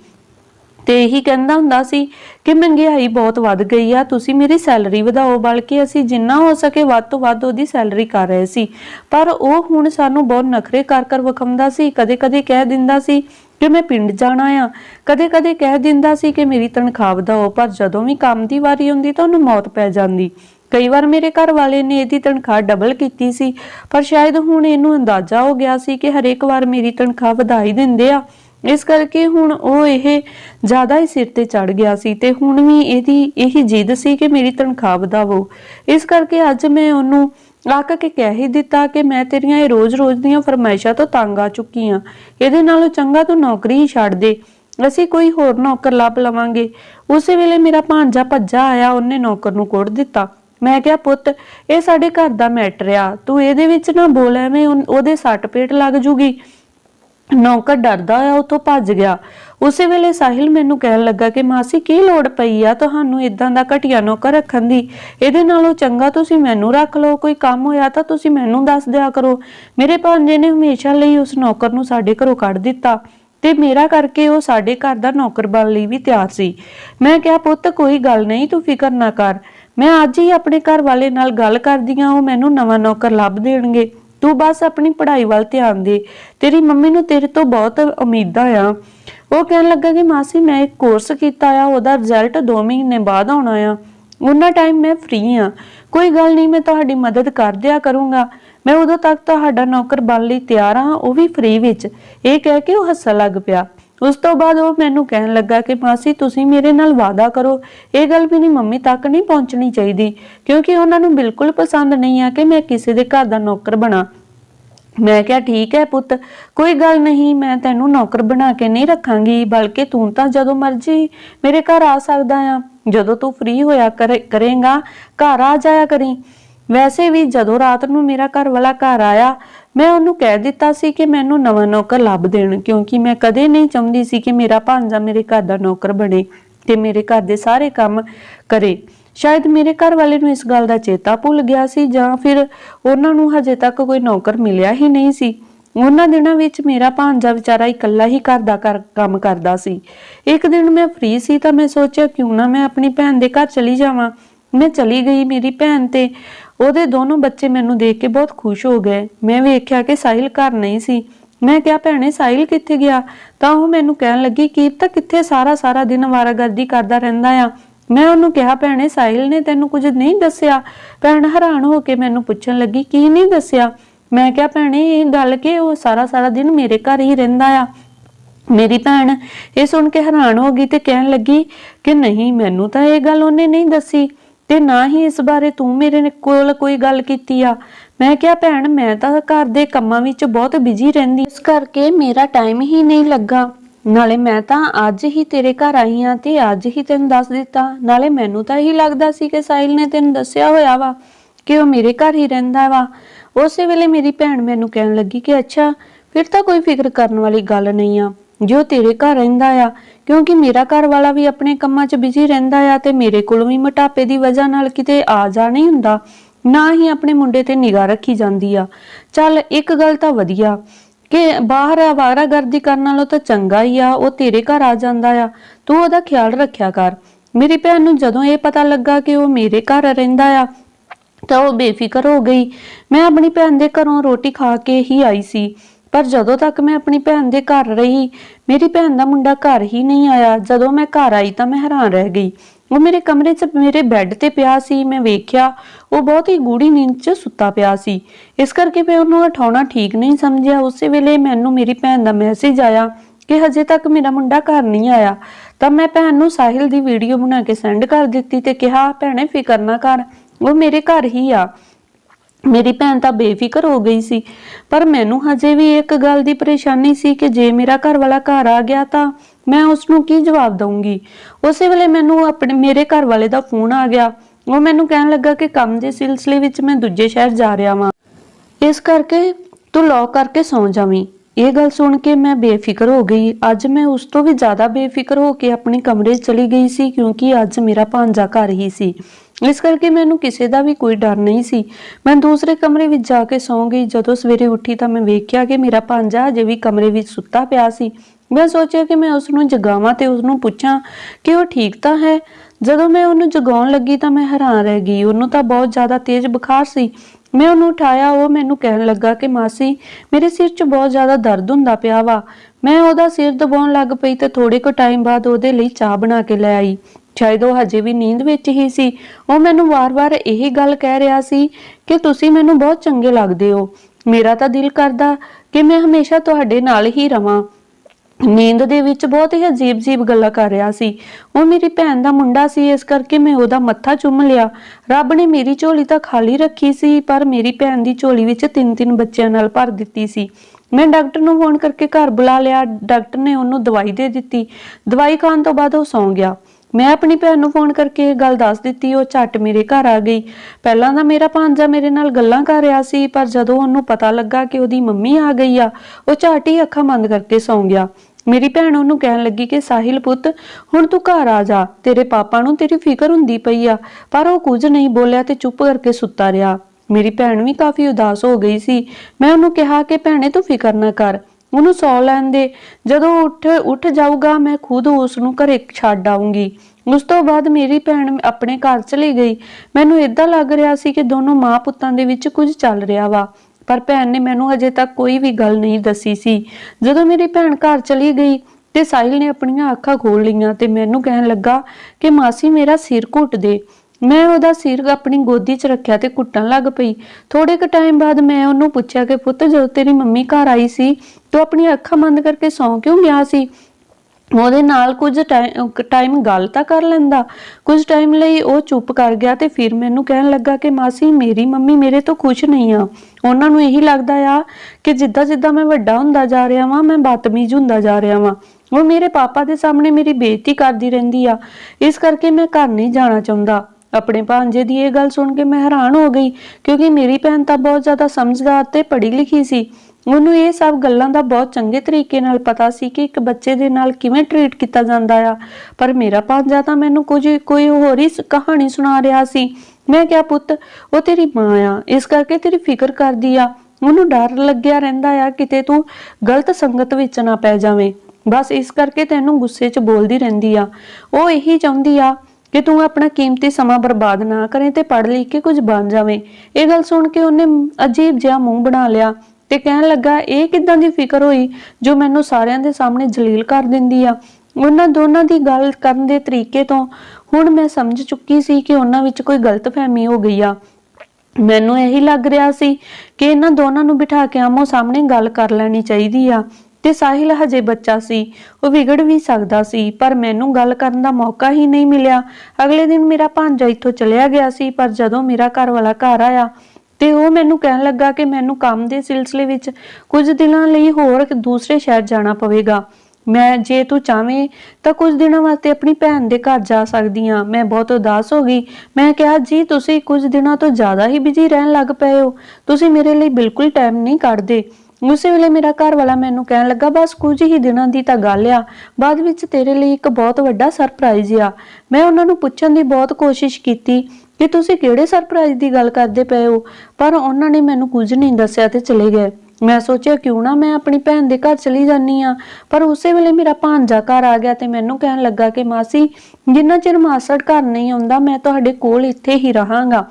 ਤੇ ਇਹੀ ਕਹਿੰਦਾ ਹੁੰਦਾ ਸੀ ਕਿ ਮਹਿੰਗਾਈ ਬਹੁਤ ਵੱਧ ਗਈ ਆ, ਤੁਸੀਂ ਮੇਰੀ ਸੈਲਰੀ ਵਧਾਓ, ਬਲਕਿ ਅਸੀਂ ਜਿੰਨਾ ਹੋ ਸਕੇ ਵੱਧ ਤੋਂ ਵੱਧ ਉਹਦੀ ਸੈਲਰੀ ਕਰ ਰਹੇ ਸੀ। ਪਰ ਉਹ ਹੁਣ ਸਾਨੂੰ ਬਹੁਤ ਨਖਰੇ ਕਰ ਕਰ ਵਿਖਾਉਂਦਾ ਸੀ, ਕਦੇ-ਕਦੇ ਕਹਿ ਦਿੰਦਾ ਸੀ ਕਿ ਮੈਂ ਪਿੰਡ ਜਾਣਾ ਆ, ਕਦੇ-ਕਦੇ ਕਹਿ ਦਿੰਦਾ ਸੀ ਕਿ ਮੇਰੀ ਤਨਖਾਹ ਵਧਾਓ, ਪਰ ਜਦੋਂ ਵੀ ਕੰਮ ਦੀ ਵਾਰੀ ਹੁੰਦੀ ਤਾਂ ਉਹਨੂੰ ਮੌਤ ਪੈ ਜਾਂਦੀ। ਕਈ ਵਾਰ ਮੇਰੇ ਘਰ ਵਾਲੇ ਨੇ ਇਹਦੀ ਤਨਖਾਹ ਡਬਲ ਕੀਤੀ ਸੀ, ਪਰ ਸ਼ਾਇਦ ਹੁਣ ਇਹਨੂੰ ਅੰਦਾਜ਼ਾ ਹੋ ਗਿਆ ਸੀ ਕਿ ਹਰੇਕ ਵਾਰ ਮੇਰੀ ਤਨਖਾਹ ਵਧਾਈ ਦਿੰਦੇ ਆ। ਇਸ ਕਰਕੇ ਹੁਣ ਉਹ ਇਹ ਜ਼ਿਆਦਾ ਹੀ ਸਿਰ ਤੇ ਚੜ ਗਿਆ ਸੀ ਤੇ ਹੁਣ ਵੀ ਇਹਦੀ ਇਹੀ ਜਿੱਦ ਸੀ ਕਿ ਮੇਰੀ ਤਨਖਾਹ ਵਧਾਵੋ। ਇਸ ਕਰਕੇ ਅੱਜ ਮੈਂ ਉਹਨੂੰ ਆਕ ਕੇ ਕਹਿ ਹੀ ਦਿੱਤਾ ਕਿ ਮੈਂ ਤੇਰੀਆਂ ਇਹ ਰੋਜ਼-ਰੋਜ਼ ਦੀਆਂ ਫਰਮਾਇਸ਼ਾਂ ਤੋਂ ਤੰਗ ਆ ਚੁੱਕੀ ਆ। ਇਹਦੇ ਨਾਲੋਂ ਚੰਗਾ ਤੂੰ ਨੌਕਰੀ ਹੀ ਛੱਡ ਦੇ। ਅਸੀਂ ਕੋਈ ਹੋਰ ਨੌਕਰ ਲੱਭ ਲਵਾਂਗੇ। ਉਸੇ ਵੇਲੇ ਮੇਰਾ ਭਾਂਜਾ ਭੱਜਾ ਆਇਆ, ਉਹਨੇ ਨੌਕਰ ਨੂੰ ਕੋੜ ਦਿੱਤਾ। ਮੈਂ ਕਿਹਾ, ਪੁੱਤ, ਇਹ ਸਾਡੇ ਘਰ ਦਾ ਮੈਟਰ ਆ। ਤੂੰ ਇਹਦੇ ਵਿੱਚ ਨਾ ਬੋਲ, ਐਵੇਂ ਉਹਦੇ ਸੱਟ ਪੇਟ ਲੱਗ ਜੂਗੀ। ਨੌਕਰ ਡਰਦਾ ਹੋਇਆ ਉੱਥੋਂ ਭੱਜ ਗਿਆ। ਉਸੇ ਵੇਲੇ ਸਾਹਿਲ ਮੈਨੂੰ ਕਹਿਣ ਲੱਗਾ ਕਿ ਮਾਸੀ, ਕੀ ਲੋੜ ਪਈ ਆ ਤੁਹਾਨੂੰ ਇਦਾਂ ਦਾ ਘਟੀਆ ਨੌਕਰ ਰੱਖਣ ਦੀ? ਇਹਦੇ ਨਾਲੋਂ ਚੰਗਾ ਤੁਸੀਂ ਮੈਨੂੰ ਰੱਖ ਲਓ, ਕੋਈ ਕੰਮ ਹੋਇਆ ਤਾਂ ਤੁਸੀਂ ਮੈਨੂੰ ਦੱਸ ਦਿਆ ਕਰੋ। ਮੇਰੇ ਭਾਂਜੇ ਨੇ ਹਮੇਸ਼ਾ ਲਈ ਉਸ ਨੌਕਰ ਨੂੰ ਸਾਡੇ ਘਰੋਂ ਕੱਢ ਦਿੱਤਾ ਤੇ ਮੇਰਾ ਕਰਕੇ ਉਹ ਸਾਡੇ ਘਰ ਦਾ ਨੌਕਰ ਬਣ ਲਈ ਵੀ ਤਿਆਰ ਸੀ। ਮੈਂ ਕਿਹਾ, ਪੁੱਤ, ਕੋਈ ਗੱਲ ਨਹੀਂ, ਤੂੰ ਫਿਕਰ ਨਾ ਕਰ। ਮੈਂ ਅੱਜ ਹੀ ਆਪਣੇ ਘਰ ਵਾਲੇ ਨਾਲ ਗੱਲ ਕਰਦੀ ਆ ਉਹ ਮੈਨੂੰ ਨਵਾਂ ਨੌਕਰ ਲੱਭ ਦੇਣਗੇ। ਤੂੰ ਬਸ ਆਪਣੀ ਪੜ੍ਹਾਈ ਵੱਲ ਧਿਆਨ ਦੇ। ਤੇਰੀ ਮੰਮੀ ਨੂੰ ਤੇਰੇ ਤੋਂ ਬਹੁਤ ਉਮੀਦਾਂ ਆ। ਉਹ ਕਹਿਣ ਲੱਗਾ ਕਿ ਮਾਸੀ, ਮੈਂ ਇੱਕ ਕੋਰਸ ਕੀਤਾ ਆ, ਉਹਦਾ ਰਿਜ਼ਲਟ 2 ਮਹੀਨੇ ਬਾਅਦ ਆਉਣਾ ਆ। ਉਹਨਾਂ ਟਾਈਮ ਮੈਂ ਫ੍ਰੀ ਆ। ਕੋਈ ਗੱਲ ਨਹੀਂ, ਮੈਂ ਤੁਹਾਡੀ ਮਦਦ ਕਰ ਦਿਆ ਕਰੂੰਗਾ। ਮੈਂ ਉਦੋਂ ਤੱਕ ਤੁਹਾਡਾ ਨੌਕਰ ਬਣ ਲਈ ਤਿਆਰ ਹਾਂ ਉਹ ਵੀ ਫ੍ਰੀ ਵਿੱਚ। ਇਹ ਕਹਿ ਕੇ ਉਹ ਹੱਸਣ ਲੱਗ ਪਿਆ। ਉਸ ਤੋਂ ਬਾਅਦ ਉਹ ਮੈਨੂੰ ਕਹਿਣ ਲੱਗਾ ਕਿ ਮਾਸੀ, ਤੁਸੀਂ ਮੇਰੇ ਨਾਲ ਵਾਅਦਾ ਕਰੋ। ਇਹ ਗੱਲ ਮੇਰੀ ਮੰਮੀ ਤੱਕ ਨਹੀਂ ਪਹੁੰਚਣੀ ਚਾਹੀਦੀ, ਕਿਉਂਕਿ ਉਹਨਾਂ ਨੂੰ ਬਿਲਕੁਲ ਪਸੰਦ ਨਹੀਂ ਆ ਕਿ ਮੈਂ ਕਿਸੇ ਦੇ ਘਰ ਦਾ ਨੌਕਰ ਬਣਾ। ਮੈਂ ਕਿਹਾ, ਠੀਕ ਹੈ ਪੁੱਤ, ਕੋਈ ਗੱਲ ਨਹੀਂ, ਮੈਂ ਤੈਨੂੰ ਨੌਕਰ ਬਣਾ ਕੇ ਨਹੀਂ ਰੱਖਾਂਗੀ, ਬਲਕਿ ਤੂੰ ਤਾਂ ਜਦੋਂ ਮਰਜ਼ੀ ਮੇਰੇ ਘਰ ਆ ਸਕਦਾ ਆ। ਜਦੋਂ ਤੂੰ ਫ੍ਰੀ ਹੋਇਆ ਕਰੇ- ਕਰੇਂਗਾ, ਘਰ ਆ ਜਾਇਆ ਕਰੀ। ਵੈਸੇ ਵੀ ਜਦੋਂ ਰਾਤ ਨੂੰ ਮੇਰਾ ਘਰ ਵਾਲਾ ਘਰ ਆਇਆ ਮੈਂ ਉਹਨੂੰ ਕਹਿ ਦਿੱਤਾ ਸੀ ਕਿ ਮੈਨੂੰ ਨਵਾਂ ਨੌਕਰ ਲੱਭ ਦੇਣ, ਕਿਉਂਕਿ ਮੈਂ ਕਦੇ ਨਹੀਂ ਚਾਹੁੰਦੀ ਸੀ ਕਿ ਮੇਰਾ ਭਾਂਜਾ ਮੇਰੇ ਘਰ ਦਾ ਨੌਕਰ ਬਣੇ ਤੇ ਮੇਰੇ ਘਰ ਦੇ ਸਾਰੇ ਕੰਮ ਕਰੇ। ਸ਼ਾਇਦ ਮੇਰੇ ਘਰ ਵਾਲੇ ਨੂੰ ਇਸ ਗੱਲ ਦਾ ਚੇਤਾ ਭੁੱਲ ਗਿਆ ਸੀ ਜਾਂ ਫਿਰ ਉਹਨਾਂ ਨੂੰ ਹਜੇ ਤੱਕ ਕੋਈ ਨੌਕਰ ਮਿਲਿਆ ਹੀ ਨਹੀਂ ਸੀ। ਉਹਨਾਂ ਦਿਨਾਂ ਵਿੱਚ ਮੇਰਾ ਭਾਂਜਾ ਵਿਚਾਰਾ ਇਕੱਲਾ ਹੀ ਘਰ ਦਾ ਕਰ- ਕੰਮ ਕਰਦਾ ਸੀ। ਇੱਕ ਦਿਨ ਮੈਂ ਫ੍ਰੀ ਸੀ ਤਾਂ ਮੈਂ ਸੋਚਿਆ, ਕਿਉਂ ਨਾ ਮੈਂ ਆਪਣੀ ਭੈਣ ਦੇ ਘਰ ਚਲੀ ਜਾਵਾਂ। ਮੈਂ ਚਲੀ ਗਈ ਮੇਰੀ ਭੈਣ ਤੇ ਉਹਦੇ ਦੋਨੋਂ ਬੱਚੇ ਮੈਨੂੰ ਦੇਖ ਕੇ ਬਹੁਤ ਖੁਸ਼ ਹੋ ਗਏ। ਮੈਂ ਵੇਖਿਆ ਕਿ ਸਾਹਿਲ ਘਰ ਨਹੀਂ ਸੀ। ਮੈਂ ਕਿਹਾ, ਭੈਣੇ, ਸਾਹਿਲ ਕਿੱਥੇ ਗਿਆ? ਤਾਂ ਉਹ ਮੈਨੂੰ ਕਹਿਣ ਲੱਗੀ ਕੀਪ ਤਾਂ ਕਿੱਥੇ ਸਾਰਾ ਸਾਰਾ ਦਿਨ ਵਾਰਾਗਰਦੀ ਕਰਦਾ ਰਹਿੰਦਾ ਆ? ਮੈਂ ਉਹਨੂੰ ਕਿਹਾ, ਭੈਣੇ, ਸਾਹਿਲ ਨੇ ਤੈਨੂੰ ਕੁਝ ਨਹੀਂ ਦੱਸਿਆ? ਭੈਣ ਹੈਰਾਨ ਹੋ ਕੇ ਮੈਨੂੰ ਪੁੱਛਣ ਲੱਗੀ, ਕੀ ਨਹੀਂ ਦੱਸਿਆ? ਮੈਂ ਕਿਹਾ, ਭੈਣੇ, ਇਹ ਗੱਲ ਕਿ ਉਹ ਸਾਰਾ ਸਾਰਾ ਦਿਨ ਮੇਰੇ ਘਰ ਹੀ ਰਹਿੰਦਾ ਆ? ਮੇਰੀ ਭੈਣ ਇਹ ਸੁਣ ਕੇ ਹੈਰਾਨ ਹੋ ਗਈ ਤੇ ਕਹਿਣ ਲੱਗੀ ਕਿ ਨਹੀਂ, ਮੈਨੂੰ ਤਾਂ ਇਹ ਗੱਲ ਉਹਨੇ ਨਹੀਂ ਦੱਸੀ। ਤੇ ਨਾ ਹੀ ਇਸ ਬਾਰੇ ਤੂੰ ਮੇਰੇ ਕੋਲ ਕੋਈ ਗੱਲ ਕੀਤੀ ਆ। ਮੈਂ ਕਿਹਾ, ਭੈਣ, ਮੈਂ ਤਾਂ ਘਰ ਦੇ ਕੰਮਾਂ ਵਿੱਚ ਬਹੁਤ ਬਿਜ਼ੀ ਰਹਿੰਦੀ। ਇਸ ਕਰਕੇ ਮੇਰਾ ਟਾਈਮ ਹੀ ਨਹੀਂ ਲੱਗਾ। ਨਾਲੇ ਮੈਂ ਤਾਂ ਅੱਜ ਹੀ ਤੇਰੇ ਘਰ ਆਈ ਹਾਂ ਤੇ ਅੱਜ ਹੀ ਤੈਨੂੰ ਦੱਸ ਦਿੱਤਾ। ਨਾਲੇ ਮੈਨੂੰ ਤਾਂ ਇਹੀ ਲੱਗਦਾ ਸੀ ਕਿ ਸਾਹਿਲ ਨੇ ਤੈਨੂੰ ਦੱਸਿਆ ਹੋਇਆ ਵਾ ਕਿ ਉਹ ਮੇਰੇ ਘਰ ਹੀ ਰਹਿੰਦਾ ਵਾ। ਉਸੇ ਵੇਲੇ ਮੇਰੀ ਭੈਣ ਮੈਨੂੰ ਕਹਿਣ ਲੱਗੀ ਕਿ, ਅੱਛਾ, ਫਿਰ ਤਾਂ ਕੋਈ ਫਿਕਰ ਕਰਨ ਵਾਲੀ ਗੱਲ ਨਹੀਂ ਆ। ਜੋ ਤੇਰੇ ਘਰ ਰਹਿੰਦਾ ਆ, ਕਿਉਂਕਿ ਮੇਰਾ ਘਰ ਵਾਲਾ ਵੀ ਆਪਣੇ ਕੰਮਾਂ 'ਚ ਬਿਜ਼ੀ ਰਹਿੰਦਾ ਆ ਤੇ ਮੇਰੇ ਕੋਲੋਂ ਵੀ ਮੋਟਾਪੇ ਦੀ ਵਜ੍ਹਾ ਨਾਲ ਕਿਤੇ ਆ ਜਾ ਨਹੀਂ ਹੁੰਦਾ, ਨਾ ਹੀ ਆਪਣੇ ਮੁੰਡੇ ਤੇ ਨਿਗਾਹ ਰੱਖੀ ਜਾਂਦੀ ਆ। ਚੱਲ ਇੱਕ ਗੱਲ ਤਾਂ ਵਧੀਆ, ਕਿ ਬਾਹਰ ਆਵਾਰਾਗਰਦੀ ਕਰਨ ਨਾਲੋਂ ਤਾਂ ਚੰਗਾ ਹੀ ਆ, ਉਹ ਤੇਰੇ ਘਰ ਆ ਜਾਂਦਾ ਆ, ਤੂੰ ਉਹਦਾ ਖਿਆਲ ਰੱਖਿਆ ਕਰ। ਮੇਰੀ ਭੈਣ ਨੂੰ ਜਦੋਂ ਇਹ ਪਤਾ ਲੱਗਾ ਕਿ ਉਹ ਮੇਰੇ ਘਰ ਰਹਿੰਦਾ ਆ, ਤਾਂ ਉਹ ਬੇਫਿਕਰ ਹੋ ਗਈ। ਮੈਂ ਆਪਣੀ ਭੈਣ ਦੇ ਘਰੋਂ ਰੋਟੀ ਖਾ ਕੇ ਹੀ ਆਈ ਸੀ। ਪਰ ਜਦੋਂ ਤੱਕ ਮੈਂ ਆਪਣੀ ਭੈਣ ਦੇ ਘਰ ਰਹੀ, ਮੇਰੀ ਭੈਣ ਦਾ ਮੁੰਡਾ ਘਰ ਹੀ ਨਹੀਂ ਆਇਆ। ਜਦੋਂ ਮੈਂ ਘਰ ਆਈ ਤਾਂ ਮੈਂ ਹੈਰਾਨ ਰਹਿ ਗਈ। ਉਹ ਮੇਰੇ ਕਮਰੇ 'ਚ, ਮੇਰੇ ਬੈੱਡ ਤੇ ਪਿਆ ਸੀ। ਮੈਂ ਵੇਖਿਆ, ਉਹ ਬਹੁਤ ਹੀ ਗੂੜੀ ਨੀਂਦ 'ਚ ਸੁੱਤਾ ਪਿਆ ਸੀ। ਇਸ ਕਰਕੇ ਮੈਂ ਉਹਨੂੰ ਉਠਾਉਣਾ ਠੀਕ ਨਹੀਂ ਸਮਝਿਆ। ਉਸੇ ਵੇਲੇ ਮੈਨੂੰ ਮੇਰੀ ਭੈਣ ਦਾ ਮੈਸੇਜ ਆਇਆ ਕਿ ਹਜੇ ਤੱਕ ਮੇਰਾ ਮੁੰਡਾ ਘਰ ਨਹੀਂ ਆਇਆ। ਤਾਂ ਮੈਂ ਭੈਣ ਨੂੰ ਸਾਹਿਲ ਦੀ ਵੀਡੀਓ ਬਣਾ ਕੇ ਸੈਂਡ ਕਰ ਦਿੱਤੀ ਤੇ ਕਿਹਾ, ਭੈਣੇ, ਫਿਕਰ ਨਾ ਕਰ। ਉਹ ਮੇਰੇ ਘਰ ਹੀ ਆ। ਮੇਰੀ ਭੈਣ ਤਾਂ ਬੇਫਿਕਰ ਹੋ ਗਈ ਸੀ, ਪਰ ਮੈਨੂੰ ਹਜੇ ਵੀ ਇੱਕ ਗੱਲ ਦੀ ਪਰੇਸ਼ਾਨੀ ਸੀ ਕਿ ਜੇ ਮੇਰਾ ਘਰ ਵਾਲਾ ਘਰ ਆ ਗਿਆ ਤਾਂ ਮੈਂ ਉਸ ਨੂੰ ਕੀ ਜਵਾਬ ਦਵਾਂਗੀ ਉਸੇ ਵੇਲੇ ਮੈਨੂੰ ਆਪਣੇ, ਮੇਰੇ ਘਰ ਵਾਲੇ ਦਾ ਫੋਨ ਆ ਗਿਆ। ਉਹ ਮੈਨੂੰ ਕਹਿਣ ਲੱਗਾ ਕਿ ਕੰਮ ਦੇ ਸਿਲਸਿਲੇ ਵਿੱਚ ਮੈਂ ਦੂਜੇ ਸ਼ਹਿਰ ਜਾ ਰਿਹਾ ਵਾਂ। ਇਸ ਕਰਕੇ ਤੂੰ ਲੌਕ ਕਰਕੇ ਸੌਂ ਜਾਵੀਂ। ਇਹ ਗੱਲ ਸੁਣ ਕੇ ਮੈਂ ਬੇਫਿਕਰ ਹੋ ਗਈ। ਅੱਜ ਮੈਂ ਉਸ ਤੋਂ ਵੀ ਜ਼ਿਆਦਾ ਬੇਫਿਕਰ ਹੋ ਕੇ ਆਪਣੇ ਕਮਰੇ ਚਲੀ ਗਈ ਸੀ, ਕਿਉਂਕਿ ਅੱਜ ਮੇਰਾ ਭਾਂਜਾ ਘਰ ਹੀ ਸੀ। ਇਸ ਕਰਕੇ ਮੈਨੂੰ ਕਿਸੇ ਦਾ ਵੀ ਕੋਈ ਡਰ ਨਹੀਂ ਸੀ। ਮੈਂ ਦੂਸਰੇ ਕਮਰੇ ਵਿੱਚ ਜਾ ਕੇ ਸੌਂ ਗਈ। ਜਦੋਂ ਸਵੇਰੇ ਉੱਠੀ ਤਾਂ ਮੈਂ ਵੇਖਿਆ ਕਿ ਮੇਰਾ ਭਾਂਜਾ ਅਜੇ ਵੀ ਕਮਰੇ ਵਿੱਚ ਸੁੱਤਾ ਪਿਆ ਸੀ। ਮੈਂ ਸੋਚਿਆ ਕਿ ਮੈਂ ਉਸ ਨੂੰ ਜਗਾਵਾਂ ਤੇ ਉਸ ਨੂੰ ਪੁੱਛਾਂ ਕਿ ਉਹ ਠੀਕ ਤਾਂ ਹੈ। ਜਦੋਂ ਮੈਂ ਉਹਨੂੰ ਜਗਾਉਣ ਲੱਗੀ ਤਾਂ ਮੈਂ ਹੈਰਾਨ ਰਹਿ ਗਈ। ਉਹਨੂੰ ਤਾਂ ਬਹੁਤ ਜ਼ਿਆਦਾ ਤੇਜ਼ ਬੁਖਾਰ ਸੀ। ਮੈਂ ਉਹਨੂੰ ਉਠਾਇਆ। ਉਹ ਮੈਨੂੰ ਕਹਿਣ ਲੱਗਾ ਕਿ ਮਾਸੀ, ਮੇਰੇ ਸਿਰ 'ਚ ਬਹੁਤ ਜ਼ਿਆਦਾ ਦਰਦ ਹੁੰਦਾ ਪਿਆ ਵਾ। ਮੈਂ ਉਹਦਾ ਸਿਰ ਦਬਾਉਣ ਲੱਗ ਪਈ ਤੇ ਥੋੜੇ ਕੁ ਟਾਈਮ ਬਾਅਦ ਉਹਦੇ ਲਈ ਚਾਹ ਬਣਾ ਕੇ ਲੈ ਆਈ। ਸ਼ਾਇਦ ਉਹ ਹਜੇ ਵੀ ਨੀਂਦ ਵਿੱਚ ਹੀ ਸੀ। ਉਹ ਮੈਨੂੰ ਵਾਰ-ਵਾਰ ਇਹੀ ਗੱਲ ਕਹਿ ਰਿਹਾ ਸੀ ਕਿ ਤੁਸੀਂ ਮੈਨੂੰ ਬਹੁਤ ਚੰਗੇ ਲੱਗਦੇ ਹੋ। ਮੇਰਾ ਤਾਂ ਦਿਲ ਕਰਦਾ ਕਿ ਮੈਂ ਹਮੇਸ਼ਾ ਤੁਹਾਡੇ ਨਾਲ ਹੀ ਰਵਾਂ। ਨੀਂਦ ਦੇ ਵਿੱਚ ਬਹੁਤ ਹੀ ਅਜੀਬ-ਅਜੀਬ ਗੱਲਾਂ ਕਰ ਰਿਹਾ ਸੀ। ਉਹ ਮੇਰੀ ਭੈਣ ਦਾ ਮੁੰਡਾ ਸੀ, ਇਸ ਕਰਕੇ ਮੈਂ ਉਹਦਾ ਮੱਥਾ ਚੁੰਮ ਲਿਆ। ਰੱਬ ਨੇ ਮੇਰੀ ਝੋਲੀ ਤਾਂ ਖਾਲੀ ਰੱਖੀ ਸੀ, ਪਰ ਮੇਰੀ ਭੈਣ ਦੀ ਝੋਲੀ ਵਿੱਚ ਤਿੰਨ-ਤਿੰਨ ਬੱਚਿਆਂ ਨਾਲ ਭਰ ਦਿੱਤੀ ਸੀ। ਮੈਂ ਡਾਕਟਰ ਨੂੰ ਫੋਨ ਕਰਕੇ ਘਰ ਬੁਲਾ ਲਿਆ। ਡਾਕਟਰ ਨੇ ਉਹਨੂੰ ਦਵਾਈ ਦੇ ਦਿੱਤੀ। ਦਵਾਈ ਖਾਣ ਤੋਂ ਬਾਅਦ ਉਹ ਸੌਂ ਗਿਆ। ਮੈਂ ਆਪਣੀ ਭੈਣ ਨੂੰ ਫੋਨ ਕਰਕੇ ਇਹ ਗੱਲ ਦੱਸ ਦਿੱਤੀ, ਉਹ ਝੱਟ ਮੇਰੇ ਘਰ ਆ ਗਈ। ਪਹਿਲਾਂ ਤਾਂ ਮੇਰਾ ਭਾਂਜਾ ਮੇਰੇ ਨਾਲ ਗੱਲਾਂ ਕਰ ਰਿਹਾ ਸੀ, ਪਰ ਜਦੋਂ ਉਹਨੂੰ ਪਤਾ ਲੱਗਾ ਕਿ ਉਹਦੀ ਮੰਮੀ ਆ ਗਈ ਆ, ਉਹ ਝੱਟ ਹੀ ਅੱਖਾਂ ਬੰਦ ਕਰਕੇ ਸੌਂ ਗਿਆ। ਮੇਰੀ ਭੈਣ ਉਹਨੂੰ ਕਹਿਣ ਲੱਗੀ ਕਿ, ਸਾਹਿਲ ਪੁੱਤ, ਹੁਣ ਤੂੰ ਘਰ ਆ ਜਾ, ਤੇਰੇ ਪਾਪਾ ਨੂੰ ਤੇਰੀ ਫਿਕਰ ਹੁੰਦੀ ਪਈ ਆ, ਪਰ ਉਹ ਕੁਝ ਨਹੀਂ ਬੋਲਿਆ ਤੇ ਚੁੱਪ ਕਰਕੇ ਸੁੱਤਾ ਰਿਹਾ। ਮੇਰੀ ਭੈਣ ਵੀ ਕਾਫੀ ਉਦਾਸ ਹੋ ਗਈ ਸੀ। ਮੈਂ ਉਹਨੂੰ ਕਿਹਾ ਕਿ, ਭੈਣੇ, ਤੂੰ ਫਿਕਰ ਨਾ ਕਰ ਉਹਨੂੰ ਸੌ ਲੈਣ ਦੇ। ਜਦੋਂ ਉੱਠ ਉੱਠ ਜਾਊਗਾ, ਮੈਂ ਖੁਦ ਉਸ ਨੂੰ ਘਰੇ ਛੱਡ ਆਉਂਗੀ ਉਸ ਤੋਂ ਬਾਅਦ ਮੇਰੀ ਭੈਣ ਆਪਣੇ ਘਰ ਚਲੀ ਗਈ। ਮੈਨੂੰ ਇਦਾਂ ਲੱਗ ਰਿਹਾ ਸੀ ਕਿ ਦੋਨੋਂ ਮਾਂ ਪੁੱਤਾਂ ਦੇ ਵਿੱਚ ਕੁਝ ਚੱਲ ਰਿਹਾ ਵਾ। ਪਰ ਭੈਣ ਨੇ ਮੈਨੂੰ ਅਜੇ ਤੱਕ ਕੋਈ ਵੀ ਗੱਲ ਨਹੀਂ ਦੱਸੀ ਸੀ। ਜਦੋਂ ਮੇਰੀ ਭੈਣ ਘਰ ਚਲੀ ਗਈ ਤੇ ਸਾਹਿਲ ਨੇ ਆਪਣੀਆਂ ਅੱਖਾਂ ਖੋਲ ਲਈਆਂ ਤੇ ਮੈਨੂੰ ਕਹਿਣ ਲੱਗਾ ਕਿ ਮਾਸੀ ਮੇਰਾ ਸਿਰ ਘੁੱਟ ਦੇ। ਮੈਂ ਉਹਦਾ ਸਿਰ ਆਪਣੀ ਗੋਦੀ 'ਚ ਰੱਖਿਆ ਤੇ ਕੁੱਟਣ ਲੱਗ ਪਈ। ਥੋੜੇ ਕੁ ਟਾਈਮ ਬਾਅਦ ਮੈਂ ਉਹਨੂੰ ਪੁੱਛਿਆ ਕਿ ਪੁੱਤ ਜਦੋਂ ਤੇਰੀ ਮੰਮੀ ਘਰ ਆਈ ਸੀ, ਤੂੰ ਆਪਣੀਆਂ ਅੱਖਾਂ ਬੰਦ ਕਰਕੇ ਸੌਂ ਕਿਉਂ ਗਿਆ ਸੀ? ਉਹਦੇ ਨਾਲ ਕੁਝ ਟਾਈਮ ਗੱਲ ਤਾਂ ਕਰ ਲੈਂਦਾ। ਕੁਝ ਟਾਈਮ ਲਈ ਉਹ ਚੁੱਪ ਕਰ ਗਿਆ ਤੇ ਫਿਰ ਮੈਨੂੰ ਕਹਿਣ ਲੱਗਾ ਕਿ ਮਾਸੀ, ਮੇਰੀ ਮੰਮੀ ਮੇਰੇ ਤੋਂ ਖੁਸ਼ ਨਹੀਂ ਆ। ਉਹਨਾਂ ਨੂੰ ਇਹੀ ਲੱਗਦਾ ਆ ਕਿ ਜਿੱਦਾਂ ਜਿੱਦਾਂ ਮੈਂ ਵੱਡਾ ਹੁੰਦਾ ਜਾ ਰਿਹਾ ਵਾਂ, ਮੈਂ ਬਦਤਮੀਜ਼ ਹੁੰਦਾ ਜਾ ਰਿਹਾ ਵਾਂ। ਉਹ ਮੇਰੇ ਪਾਪਾ ਦੇ ਸਾਹਮਣੇ ਮੇਰੀ ਬੇਇੱਜ਼ਤੀ ਕਰਦੀ ਰਹਿੰਦੀ ਆ। ਇਸ ਕਰਕੇ ਮੈਂ ਘਰ ਨਹੀਂ ਜਾਣਾ ਚਾਹੁੰਦਾ। ਆਪਣੇ ਭਾਂਜੇ ਦੀ ਇਹ ਗੱਲ ਸੁਣ ਕੇ ਮੈਂ ਹੈਰਾਨ ਹੋ ਗਈ, ਕਿਉਂਕਿ ਮੇਰੀ ਭੈਣ ਤਾਂ ਬਹੁਤ ਜ਼ਿਆਦਾ ਸਮਝਦਾਰ ਤੇ ਪੜ੍ਹੀ ਲਿਖੀ ਸੀ। ਉਹਨੂੰ ਇਹ ਸਭ ਗੱਲਾਂ ਦਾ ਬਹੁਤ ਚੰਗੇ ਤਰੀਕੇ ਨਾਲ ਪਤਾ ਸੀ ਕਿ ਇੱਕ ਬੱਚੇ ਦੇ ਨਾਲ ਕਿਵੇਂ ਟਰੀਟ ਕੀਤਾ ਜਾਂਦਾ ਆ। ਪਰ ਮੇਰਾ ਭਾਂਜਾ ਤਾਂ ਮੈਨੂੰ ਕੁਝ ਕੋਈ ਹੋਰ ਹੀ ਕਹਾਣੀ ਸੁਣਾ ਰਿਹਾ ਸੀ। ਮੈਂ ਕਿਹਾ, ਪੁੱਤ, ਉਹ ਤੇਰੀ ਮਾਂ ਆ, ਇਸ ਕਰਕੇ ਤੇਰੀ ਫਿਕਰ ਕਰਦੀ ਆ। ਉਹਨੂੰ ਡਰ ਲੱਗਿਆ ਰਹਿੰਦਾ ਆ ਕਿਤੇ ਤੂੰ ਗਲਤ ਸੰਗਤ ਵਿੱਚ ਨਾ ਪੈ ਜਾਵੇਂ। ਬਸ ਇਸ ਕਰਕੇ ਤੈਨੂੰ ਗੁੱਸੇ 'ਚ ਬੋਲਦੀ ਰਹਿੰਦੀ ਆ। ਉਹ ਇਹੀ ਚਾਹੁੰਦੀ ਆ ਕਿ ਤੂੰ ਆਪਣਾ ਕੀਮਤੀ ਸਮਾਂ ਬਰਬਾਦ ਨਾ ਕਰੇ ਤੇ ਪੜ੍ਹ ਲਿਖ ਕੇ ਕੁਝ ਬਣ ਜਾਵੇਂ। ਇਹ ਗੱਲ ਸੁਣ ਕੇ ਉਹਨੇ ਅਜੀਬ ਜਿਹਾ ਮੂੰਹ ਬਣਾ ਲਿਆ ਤੇ ਕਹਿਣ ਲੱਗਾ, ਇਹ ਕਿਦਾਂ ਦੀ ਫਿਕਰ ਹੋਈ ਜੋ ਮੈਨੂੰ ਸਾਰਿਆਂ ਦੇ ਸਾਹਮਣੇ ਜਲੀਲ ਕਰ ਦਿੰਦੀ ਆ? ਉਹਨਾਂ ਦੋਨਾਂ ਦੀ ਗੱਲ ਕਰਨ ਦੇ ਤਰੀਕੇ ਤੋਂ ਹੁਣ ਮੈਂ ਸਮਝ ਚੁੱਕੀ ਸੀ ਕਿ ਉਹਨਾਂ ਵਿੱਚ ਕੋਈ ਗਲਤਫਹਿਮੀ ਹੋ ਗਈ ਆ। ਮੈਨੂੰ ਇਹੀ ਲੱਗ ਰਿਹਾ ਸੀ ਕਿ ਇਹਨਾਂ ਦੋਨਾਂ ਨੂੰ ਬਿਠਾ ਕੇ ਆਮੋ ਸਾਹਮਣੇ ਗੱਲ ਕਰ ਲੈਣੀ ਚਾਹੀਦੀ ਆ। ਤੇ ਸਾਹਿਲ ਹਜੇ ਬੱਚਾ ਸੀ। ਉਹ ਵਿਗੜ ਵੀ ਸਕਦਾ ਸੀ, ਪਰ ਮੈਨੂੰ ਗੱਲ ਕਰਨ ਦਾ ਮੌਕਾ ਹੀ ਨਹੀਂ ਮਿਲਿਆ। ਅਗਲੇ ਦਿਨ ਮੇਰਾ ਭਾਂਜਾ ਇੱਥੋਂ ਚਲਿਆ ਗਿਆ ਸੀ, ਪਰ ਜਦੋਂ ਮੇਰਾ ਘਰ ਵਾਲਾ ਘਰ ਆਇਆ ਤੇ ਉਹ ਮੈਨੂੰ ਕਹਿਣ ਲੱਗਾ ਕਿ ਮੈਨੂੰ ਕੰਮ ਦੇ ਸਿਲਸਿਲੇ ਵਿੱਚ ਕੁਝ ਦਿਨਾਂ ਲਈ ਹੋਰ ਦੂਸਰੇ ਸ਼ਹਿਰ ਜਾਣਾ ਪਵੇਗਾ। ਮੈਂ, ਜੇ ਤੂੰ ਚਾਵੇਂ ਤਾਂ ਕੁਝ ਦਿਨਾਂ ਵਾਸਤੇ ਆਪਣੀ ਭੈਣ ਦੇ ਘਰ ਜਾ ਸਕਦੀ ਹਾਂ ਮੈਂ ਬਹੁਤ ਉਦਾਸ ਹੋ ਗਈ। ਮੈਂ ਕਿਹਾ, ਜੀ, ਤੁਸੀਂ ਕੁਝ ਦਿਨਾਂ ਤੋਂ ਜ਼ਿਆਦਾ ਹੀ ਬਿਜ਼ੀ ਰਹਿਣ ਲੱਗ ਪਏ ਹੋ। ਤੁਸੀਂ ਮੇਰੇ ਲਈ ਬਿਲਕੁਲ ਟਾਈਮ ਨਹੀਂ ਕੱਢਦੇ। ਉਸੇ ਵੇਲੇ ਮੇਰਾ ਘਰ ਵਾਲਾ ਮੈਨੂੰ ਕਹਿਣ ਲੱਗਾ, ਬਸ ਕੁਝ ਹੀ ਦਿਨਾਂ ਦੀ ਤਾਂ ਗੱਲ ਆ। ਬਾਅਦ ਵਿੱਚ ਤੇਰੇ ਲਈ ਇੱਕ ਬਹੁਤ ਵੱਡਾ ਸਰਪ੍ਰਾਈਜ਼ ਆ। ਮੈਂ ਉਹਨਾਂ ਨੂੰ ਪੁੱਛਣ ਦੀ ਬਹੁਤ ਕੋਸ਼ਿਸ਼ ਕੀਤੀ ਕਿ ਤੁਸੀਂ ਕਿਹੜੇ ਸਰਪ੍ਰਾਈਜ਼ ਦੀ ਗੱਲ ਕਰਦੇ ਪਏ ਹੋ? ਪਰ ਉਹਨਾਂ ਨੇ ਮੈਨੂੰ ਕੁਝ ਨਹੀਂ ਦੱਸਿਆ ਤੇ ਚਲੇ ਗਏ। ਮੈਂ ਸੋਚਿਆ, ਕਿਉਂ ਨਾ ਮੈਂ ਆਪਣੀ ਭੈਣ ਦੇ ਘਰ ਚਲੀ ਜਾਨੀ ਆ ਪਰ ਉਸੇ ਵੇਲੇ ਮੇਰਾ ਭਾਂਜਾ ਘਰ ਆ ਗਿਆ ਤੇ ਮੈਨੂੰ ਕਹਿਣ ਲੱਗਾ ਕਿ, ਮਾਸੀ, ਜਿੰਨਾ ਚਿਰ ਮਾਸੜ ਘਰ ਨਹੀਂ ਆਉਂਦਾ, ਮੈਂ ਤੁਹਾਡੇ ਕੋਲ ਇੱਥੇ ਹੀ ਰਹਾਂਗਾ।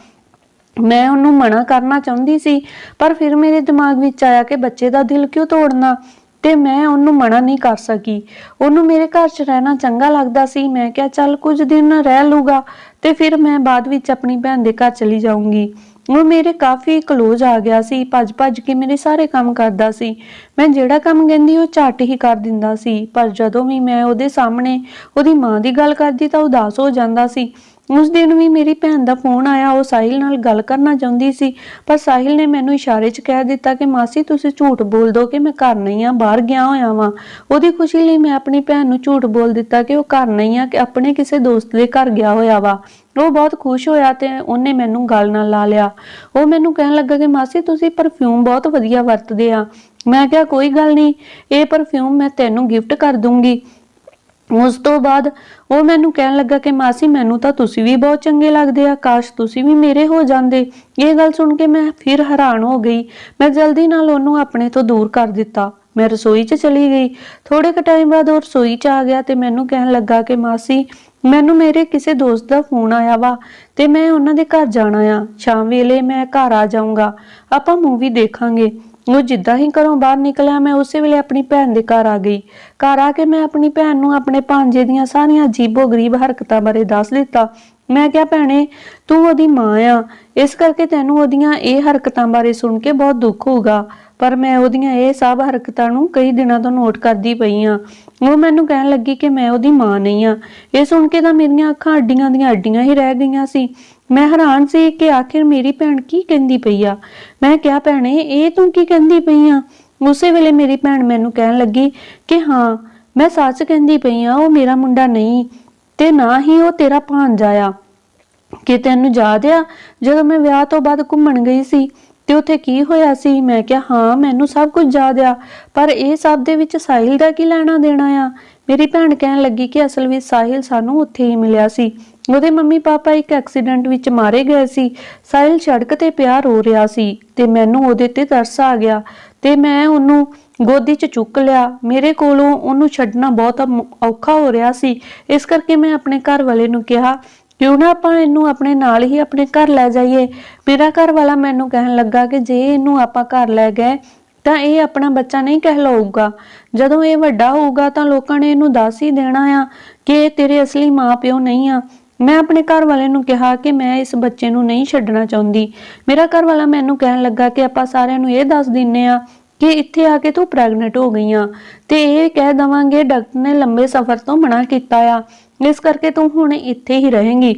ਮੈਂ ਉਹਨੂੰ ਮਨਾ ਕਰਨਾ ਚਾਹੁੰਦੀ ਸੀ, ਪਰ ਫਿਰ ਮੇਰੇ ਦਿਮਾਗ ਵਿੱਚ ਆਇਆ ਕਿ ਬੱਚੇ ਦਾ ਦਿਲ ਕਿਉਂ ਤੋੜਨਾ? ਤੇ ਮੈਂ ਉਹਨੂੰ ਮਨਾ ਨਹੀਂ ਕਰ ਸਕੀ। ਉਹਨੂੰ ਮੇਰੇ ਘਰ 'ਚ ਰਹਿਣਾ ਚੰਗਾ ਲੱਗਦਾ ਸੀ। ਮੈਂ ਕਿਹਾ, ਚੱਲ ਕੁਝ ਦਿਨ ਰਹਿ ਲੂਗਾ ਤੇ ਫਿਰ ਮੈਂ ਬਾਅਦ ਵਿੱਚ ਆਪਣੀ ਭੈਣ ਦੇ ਘਰ ਚਲੀ ਜਾਊਂਗੀ। ਉਹ ਮੇਰੇ ਕਾਫੀ ਕਲੋਜ਼ ਆ ਗਿਆ ਸੀ। ਭੱਜ ਭੱਜ ਕੇ ਮੇਰੇ ਸਾਰੇ ਕੰਮ ਕਰਦਾ ਸੀ। ਮੈਂ ਜਿਹੜਾ ਕੰਮ ਕਹਿੰਦੀ, ਉਹ ਝੱਟ ਹੀ ਕਰ ਦਿੰਦਾ ਸੀ। ਪਰ ਜਦੋਂ ਵੀ ਮੈਂ ਉਹਦੇ ਸਾਹਮਣੇ ਉਹਦੀ ਮਾਂ ਦੀ ਗੱਲ ਕਰਦੀ, ਤਾਂ ਉਦਾਸ ਹੋ ਜਾਂਦਾ ਸੀ। ਉਸ ਦਿਨ ਵੀ ਮੇਰੀ ਭੈਣ ਦਾ ਫੋਨ ਆਇਆ, ਉਹ ਸਾਹਿਲ ਨਾਲ ਗੱਲ ਕਰਨਾ ਚਾਹੁੰਦੀ ਸੀ, ਪਰ ਸਾਹਿਲ ਨੇ ਮੈਨੂੰ ਇਸ਼ਾਰੇ 'ਚ ਕਹਿ ਦਿੱਤਾ ਕਿ ਮਾਸੀ ਤੁਸੀਂ ਝੂਠ ਬੋਲ ਦੋ ਕਿ ਮੈਂ ਘਰ ਨਹੀਂ ਆ, ਬਾਹਰ ਗਿਆ ਹੋਇਆ ਵਾਂ। ਉਹਦੀ ਖੁਸ਼ੀ ਲਈ ਮੈਂ ਆਪਣੀ ਭੈਣ ਨੂੰ ਝੂਠ ਬੋਲ ਦਿੱਤਾ ਕਿ ਉਹ ਘਰ ਨਹੀਂ ਆ, ਕਿ ਆਪਣੇ ਕਿਸੇ ਦੋਸਤ ਦੇ ਘਰ ਗਿਆ ਹੋਇਆ ਵਾ। ਉਹ ਬਹੁਤ ਖੁਸ਼ ਹੋਇਆ ਤੇ ਉਹਨੇ ਮੈਨੂੰ ਗੱਲ ਨਾਲ ਲਾ ਲਿਆ। ਉਹ ਮੈਨੂੰ ਕਹਿਣ ਲੱਗਾ ਕਿ ਮਾਸੀ ਤੁਸੀਂ ਪਰਫਿਊਮ ਬਹੁਤ ਵਧੀਆ ਵਰਤਦੇ ਆ। ਮੈਂ ਕਿਹਾ, ਕੋਈ ਗੱਲ ਨਹੀਂ, ਇਹ ਪਰਫਿਊਮ ਮੈਂ ਤੈਨੂੰ ਗਿਫਟ ਕਰ ਦੂੰਗੀ। ਉਸ ਤੋਂ ਬਾਅਦ ਉਹ ਮੈਨੂੰ ਕਹਿਣ ਲੱਗਾ ਕਿ ਮਾਸੀ, ਮੈਨੂੰ ਤਾਂ ਤੁਸੀਂ ਵੀ ਬਹੁਤ ਚੰਗੇ ਲੱਗਦੇ ਆ, ਕਾਸ਼ ਤੁਸੀਂ ਵੀ ਮੇਰੇ ਹੋ ਜਾਂਦੇ। ਇਹ ਗੱਲ ਸੁਣ ਕੇ ਮੈਂ ਫਿਰ ਹੈਰਾਨ ਹੋ ਗਈ। ਮੈਂ ਜਲਦੀ ਨਾਲ ਉਹਨੂੰ ਆਪਣੇ ਤੋਂ ਦੂਰ ਕਰ ਦਿੱਤਾ। ਮੈਂ ਰਸੋਈ 'ਚ ਚਲੀ ਗਈ। ਥੋੜੇ ਕੁ ਟਾਈਮ ਬਾਅਦ ਉਹ ਰਸੋਈ 'ਚ ਆ ਗਿਆ ਤੇ ਮੈਨੂੰ ਕਹਿਣ ਲੱਗਾ ਕਿ ਮਾਸੀ, ਮੈਨੂੰ ਮੇਰੇ ਕਿਸੇ ਦੋਸਤ ਦਾ ਫੋਨ ਆਇਆ ਵਾ ਤੇ ਮੈਂ ਉਹਨਾਂ ਦੇ ਘਰ ਜਾਣਾ ਆ। ਸ਼ਾਮ ਵੇਲੇ ਮੈਂ ਘਰ ਆ ਜਾਊਂਗਾ। ਆਪਾਂ ਮੂਵੀ ਦੇਖਾਂਗੇ। ਉਹ ਜਿੱਦਾਂ ਹੀ ਘਰੋਂ ਬਾਹਰ ਨਿਕਲਿਆ, ਮੈਂ ਉਸੇ ਵੇਲੇ ਆਪਣੀ ਭੈਣ ਦੇ ਘਰ ਆ ਗਈ। ਘਰ ਆ ਕੇ ਮੈਂ ਆਪਣੀ ਭੈਣ ਨੂੰ ਆਪਣੇ ਭਾਂਜੇ ਦੀਆਂ ਸਾਰੀਆਂ ਅਜੀਬੋ-ਗਰੀਬ ਹਰਕਤਾਂ ਬਾਰੇ ਦੱਸ ਦਿੱਤਾ। ਮੈਂ ਕਿਹਾ, ਭੈਣੇ, ਤੂੰ ਉਹਦੀ ਮਾਂ ਆ। ਇਸ ਕਰਕੇ ਤੈਨੂੰ ਉਹਦੀਆਂ ਇਹ ਹਰਕਤਾਂ ਬਾਰੇ ਸੁਣ ਕੇ ਬਹੁਤ ਦੁੱਖ ਹੋਊਗਾ। ਪਰ ਮੈਂ ਉਹਦੀਆਂ ਇਹ ਸਭ ਹਰਕਤਾਂ ਨੂੰ ਕਈ ਦਿਨਾਂ ਤੋਂ ਨੋਟ ਕਰਦੀ ਪਈ ਆ। ਉਹ ਮੈਨੂੰ ਕਹਿਣ ਲੱਗੀ ਕਿ ਮੈਂ ਉਹਦੀ ਮਾਂ ਨਹੀਂ ਆ। ਇਹ ਸੁਣ ਕੇ ਤਾਂ ਮੇਰੀਆਂ ਅੱਖਾਂ ਅੱਡੀਆਂ ਦੀਆਂ ਅੱਡੀਆਂ ਹੀ ਰਹਿ ਗਈਆਂ ਸੀ। ਮੈਂ ਹੈਰਾਨ ਸੀ ਕਿ ਆਖਿਰ ਮੇਰੀ ਭੈਣ ਕੀ ਕਹਿੰਦੀ ਪਈ ਆ। ਮੈਂ ਕਿਹਾ, ਭੈਣੇ, ਇਹ ਤੂੰ ਕੀ ਕਹਿੰਦੀ ਪਈ ਆ? ਉਸੇ ਵੇਲੇ ਮੇਰੀ ਭੈਣ ਮੈਨੂੰ ਕਹਿਣ ਲੱਗੀ ਕਿ ਹਾਂ, ਮੈਂ ਸੱਚ ਕਹਿੰਦੀ ਪਈ ਆ, ਉਹ ਮੇਰਾ ਮੁੰਡਾ ਨਹੀਂ ਤੇ ਨਾ ਹੀ ਉਹ ਤੇਰਾ ਭਾਂਜਾ ਆ। ਕਿ ਤੈਨੂੰ ਯਾਦ ਆ, ਜਦੋਂ ਮੈਂ ਵਿਆਹ ਤੋਂ ਬਾਅਦ ਘੁੰਮਣ ਗਈ ਸੀ ਤੇ ਉੱਥੇ ਕੀ ਹੋਇਆ ਸੀ? ਮੈਂ ਕਿਹਾ, ਹਾਂ, ਮੈਨੂੰ ਸਭ ਕੁਝ ਯਾਦ ਆ, ਪਰ ਇਹ ਸਭ ਦੇ ਵਿੱਚ ਸਾਹਿਲ ਦਾ ਕੀ ਲੈਣਾ ਦੇਣਾ ਆ? ਮੇਰੀ ਭੈਣ ਕਹਿਣ ਲੱਗੀ ਕਿ ਅਸਲ ਵਿੱਚ ਸਾਹਿਲ ਸਾਨੂੰ ਉੱਥੇ ਹੀ ਮਿਲਿਆ ਸੀ। ਉਹਦੇ ਮੰਮੀ ਪਾਪਾ ਇੱਕ ਐਕਸੀਡੈਂਟ ਵਿੱਚ ਮਾਰੇ ਗਏ ਸੀ। ਸਾਹਿਲ ਸੜਕ ਤੇ ਪਿਆ ਰੋ ਰਿਹਾ ਸੀ ਤੇ ਮੈਨੂੰ ਉਹਦੇ ਤੇ ਤਰਸ ਆ ਗਿਆ ਤੇ ਮੈਂ ਉਹਨੂੰ ਗੋਦੀ 'ਚ ਚੁੱਕ ਲਿਆ। ਮੇਰੇ ਕੋਲੋਂ ਉਹਨੂੰ ਛੱਡਣਾ ਬਹੁਤ ਔਖਾ ਹੋ ਰਿਹਾ ਸੀ। ਇਸ ਕਰਕੇ ਮੈਂ ਆਪਣੇ ਘਰ ਵਾਲੇ ਨੂੰ ਕਿਹਾ, ਕਿਉਂ ਨਾ ਆਪਾਂ ਇਹਨੂੰ ਆਪਣੇ ਨਾਲ ਹੀ ਆਪਣੇ ਘਰ ਲੈ ਜਾਈਏ? ਮੇਰਾ ਘਰ ਵਾਲਾ ਮੈਨੂੰ ਕਹਿਣ ਲੱਗਾ ਕਿ ਜੇ ਇਹਨੂੰ ਆਪਾਂ ਘਰ ਲੈ ਗਏ, ਤਾਂ ਇਹ ਆਪਣਾ ਬੱਚਾ ਨਹੀਂ ਕਹਿਲਾਊਗਾ। ਜਦੋਂ ਇਹ ਵੱਡਾ ਹੋਊਗਾ ਤਾਂ ਲੋਕਾਂ ਨੇ ਇਹਨੂੰ ਦੱਸ ਹੀ ਦੇਣਾ ਆ ਕਿ ਇਹ ਤੇਰੇ ਅਸਲੀ ਮਾਪਿਓ ਨਹੀਂ ਆ। ਮੈਂ ਆਪਣੇ ਘਰ ਵਾਲੇ ਨੂੰ ਕਿਹਾ ਕਿ ਮੈਂ ਇਸ ਬੱਚੇ ਨੂੰ ਨਹੀਂ ਛੱਡਣਾ ਚਾਹੁੰਦੀ। ਮੇਰਾ ਘਰ ਵਾਲਾ ਮੈਨੂੰ ਕਹਿਣ ਲੱਗਾ ਕਿ ਆਪਾਂ ਸਾਰਿਆਂ ਨੂੰ ਇਹ ਦੱਸ ਦਿੰਨੇ ਆ ਕਿ ਇੱਥੇ ਆ ਕੇ ਤੂੰ ਪ੍ਰੈਗਨੈਂਟ ਹੋ ਗਈ ਆ ਤੇ ਇਹ ਕਹਿ ਦਵਾਂਗੇ ਡਾਕਟਰ ਨੇ ਲੰਬੇ ਸਫ਼ਰ ਤੋਂ ਮਨਾ ਕੀਤਾ ਆ। ਇਸ ਕਰਕੇ ਤੂੰ ਹੁਣ ਇੱਥੇ ਹੀ ਰਹੇਂਗੀ।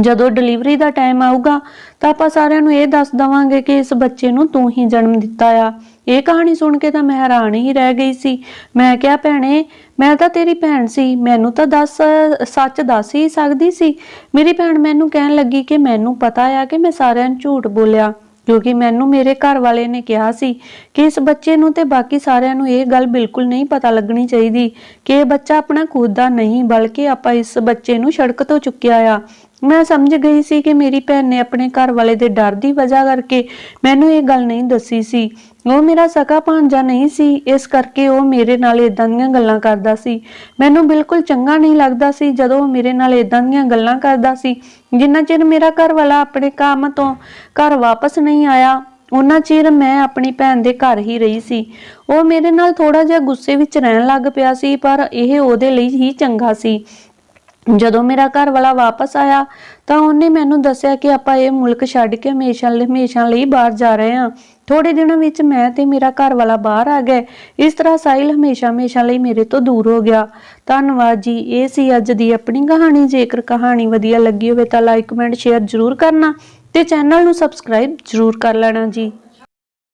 ਜਦੋਂ ਡਿਲੀਵਰੀ ਦਾ ਟਾਈਮ ਆਊਗਾ, ਤਾਂ ਆਪਾਂ ਸਾਰਿਆਂ ਨੂੰ ਇਹ ਦੱਸ ਦਵਾਂਗੇ ਕਿ ਇਸ ਬੱਚੇ ਨੂੰ ਤੂੰ ਹੀ ਜਨਮ ਦਿੱਤਾ ਆ। ਇਹ ਕਹਾਣੀ ਸੁਣ ਕੇ ਤਾਂ ਮੈਂ ਹੈਰਾਨ ਹੀ ਰਹਿ ਗਈ ਸੀ। ਮੈਂ ਕਿਹਾ, ਭੈਣੇ, ਮੈਂ ਤਾਂ ਤੇਰੀ ਭੈਣ ਸੀ। ਮੈਨੂੰ ਤਾਂ ਦੱਸ, ਸੱਚ ਦੱਸ ਹੀ ਸਕਦੀ ਸੀ। ਮੇਰੀ ਭੈਣ ਮੈਨੂੰ ਕਹਿਣ ਲੱਗੀ ਕਿ ਮੈਨੂੰ ਪਤਾ ਆ ਕਿ ਮੈਂ ਸਾਰਿਆਂ ਨੂੰ ਝੂਠ ਬੋਲਿਆ। ਕਿਉਂਕਿ ਮੈਨੂੰ ਮੇਰੇ ਘਰ ਵਾਲੇ ਨੇ ਕਿਹਾ ਸੀ ਕਿ ਇਸ ਬੱਚੇ ਨੂੰ ਤੇ ਬਾਕੀ ਸਾਰਿਆਂ ਨੂੰ ਇਹ ਗੱਲ ਬਿਲਕੁਲ ਨਹੀਂ ਪਤਾ ਲੱਗਣੀ ਚਾਹੀਦੀ ਕਿ ਇਹ ਬੱਚਾ ਆਪਣਾ ਖੁਦ ਦਾ ਨਹੀਂ, ਬਲਕਿ ਆਪਾਂ ਇਸ ਬੱਚੇ ਨੂੰ ਸੜਕ ਤੋਂ ਚੁੱਕਿਆ ਆ। ਮੈਂ ਸਮਝ ਗਈ ਸੀ ਕਿ ਮੇਰੀ ਭੈਣ ਨੇ ਆਪਣੇ ਘਰ ਵਾਲੇ ਦੇ ਡਰ ਦੀ ਵਜ੍ਹਾ ਕਰਕੇ ਮੈਨੂੰ ਇਹ ਗੱਲ ਨਹੀਂ ਦੱਸੀ ਸੀ। ਉਹ ਮੇਰਾ ਸਕਾ ਭਾਂਜਾ ਨਹੀਂ ਸੀ, ਇਸ ਕਰਕੇ ਉਹ ਮੇਰੇ ਨਾਲ ਇਦਾਂ ਦੀਆਂ ਗੱਲਾਂ ਕਰਦਾ ਸੀ। ਮੈਨੂੰ ਬਿਲਕੁਲ ਚੰਗਾ ਨਹੀਂ ਲੱਗਦਾ ਸੀ ਜਦੋਂ ਉਹ ਮੇਰੇ ਨਾਲ ਇਦਾਂ ਦੀਆਂ ਗੱਲਾਂ ਕਰਦਾ ਸੀ। ਜਿੰਨਾ ਚਿਰ ਮੇਰਾ ਘਰ ਵਾਲਾ ਆਪਣੇ ਕੰਮ ਤੋਂ ਘਰ ਵਾਪਸ ਨਹੀਂ ਆਇਆ ਉਹਨਾਂ ਚਿਰ ਮੈਂ ਆਪਣੀ ਭੈਣ ਦੇ ਘਰ ਹੀ ਰਹੀ ਸੀ। ਉਹ ਮੇਰੇ ਨਾਲ ਥੋੜਾ ਜਿਹਾ ਗੁੱਸੇ ਵਿੱਚ ਰਹਿਣ ਲੱਗ ਪਿਆ ਸੀ, ਪਰ ਇਹ ਉਹਦੇ ਲਈ ਹੀ ਚੰਗਾ ਸੀ। ਜਦੋਂ ਮੇਰਾ ਘਰ ਵਾਲਾ ਵਾਪਸ ਆਇਆ ਤਾਂ ਉਹਨੇ ਮੈਨੂੰ ਦੱਸਿਆ ਕਿ ਆਪਾਂ ਇਹ ਮੁਲਕ ਛੱਡ ਕੇ ਹਮੇਸ਼ਾ ਲਈ ਹਮੇਸ਼ਾ ਲਈ ਬਾਹਰ ਜਾ ਰਹੇ ਹਾਂ। ਥੋੜੇ ਦਿਨਾਂ ਵਿੱਚ ਮੈਂ ਤੇ ਮੇਰਾ ਘਰ ਵਾਲਾ ਬਾਹਰ ਆ ਗਏ। ਇਸ ਤਰ੍ਹਾਂ ਸਾਹਿਲ ਹਮੇਸ਼ਾ ਹਮੇਸ਼ਾ ਲਈ ਮੇਰੇ ਤੋਂ ਦੂਰ ਹੋ ਗਿਆ। ਧੰਨਵਾਦ ਜੀ, ਇਹ ਸੀ ਅੱਜ ਦੀ ਆਪਣੀ ਕਹਾਣੀ। ਜੇਕਰ ਕਹਾਣੀ ਵਧੀਆ ਲੱਗੀ ਹੋਵੇ ਤਾਂ ਲਾਈਕ ਕਮੈਂਟ ਸ਼ੇਅਰ ਜ਼ਰੂਰ ਕਰਨਾ ਤੇ ਚੈਨਲ ਨੂੰ ਸਬਸਕ੍ਰਾਈਬ ਜ਼ਰੂਰ ਕਰ ਲੈਣਾ ਜੀ।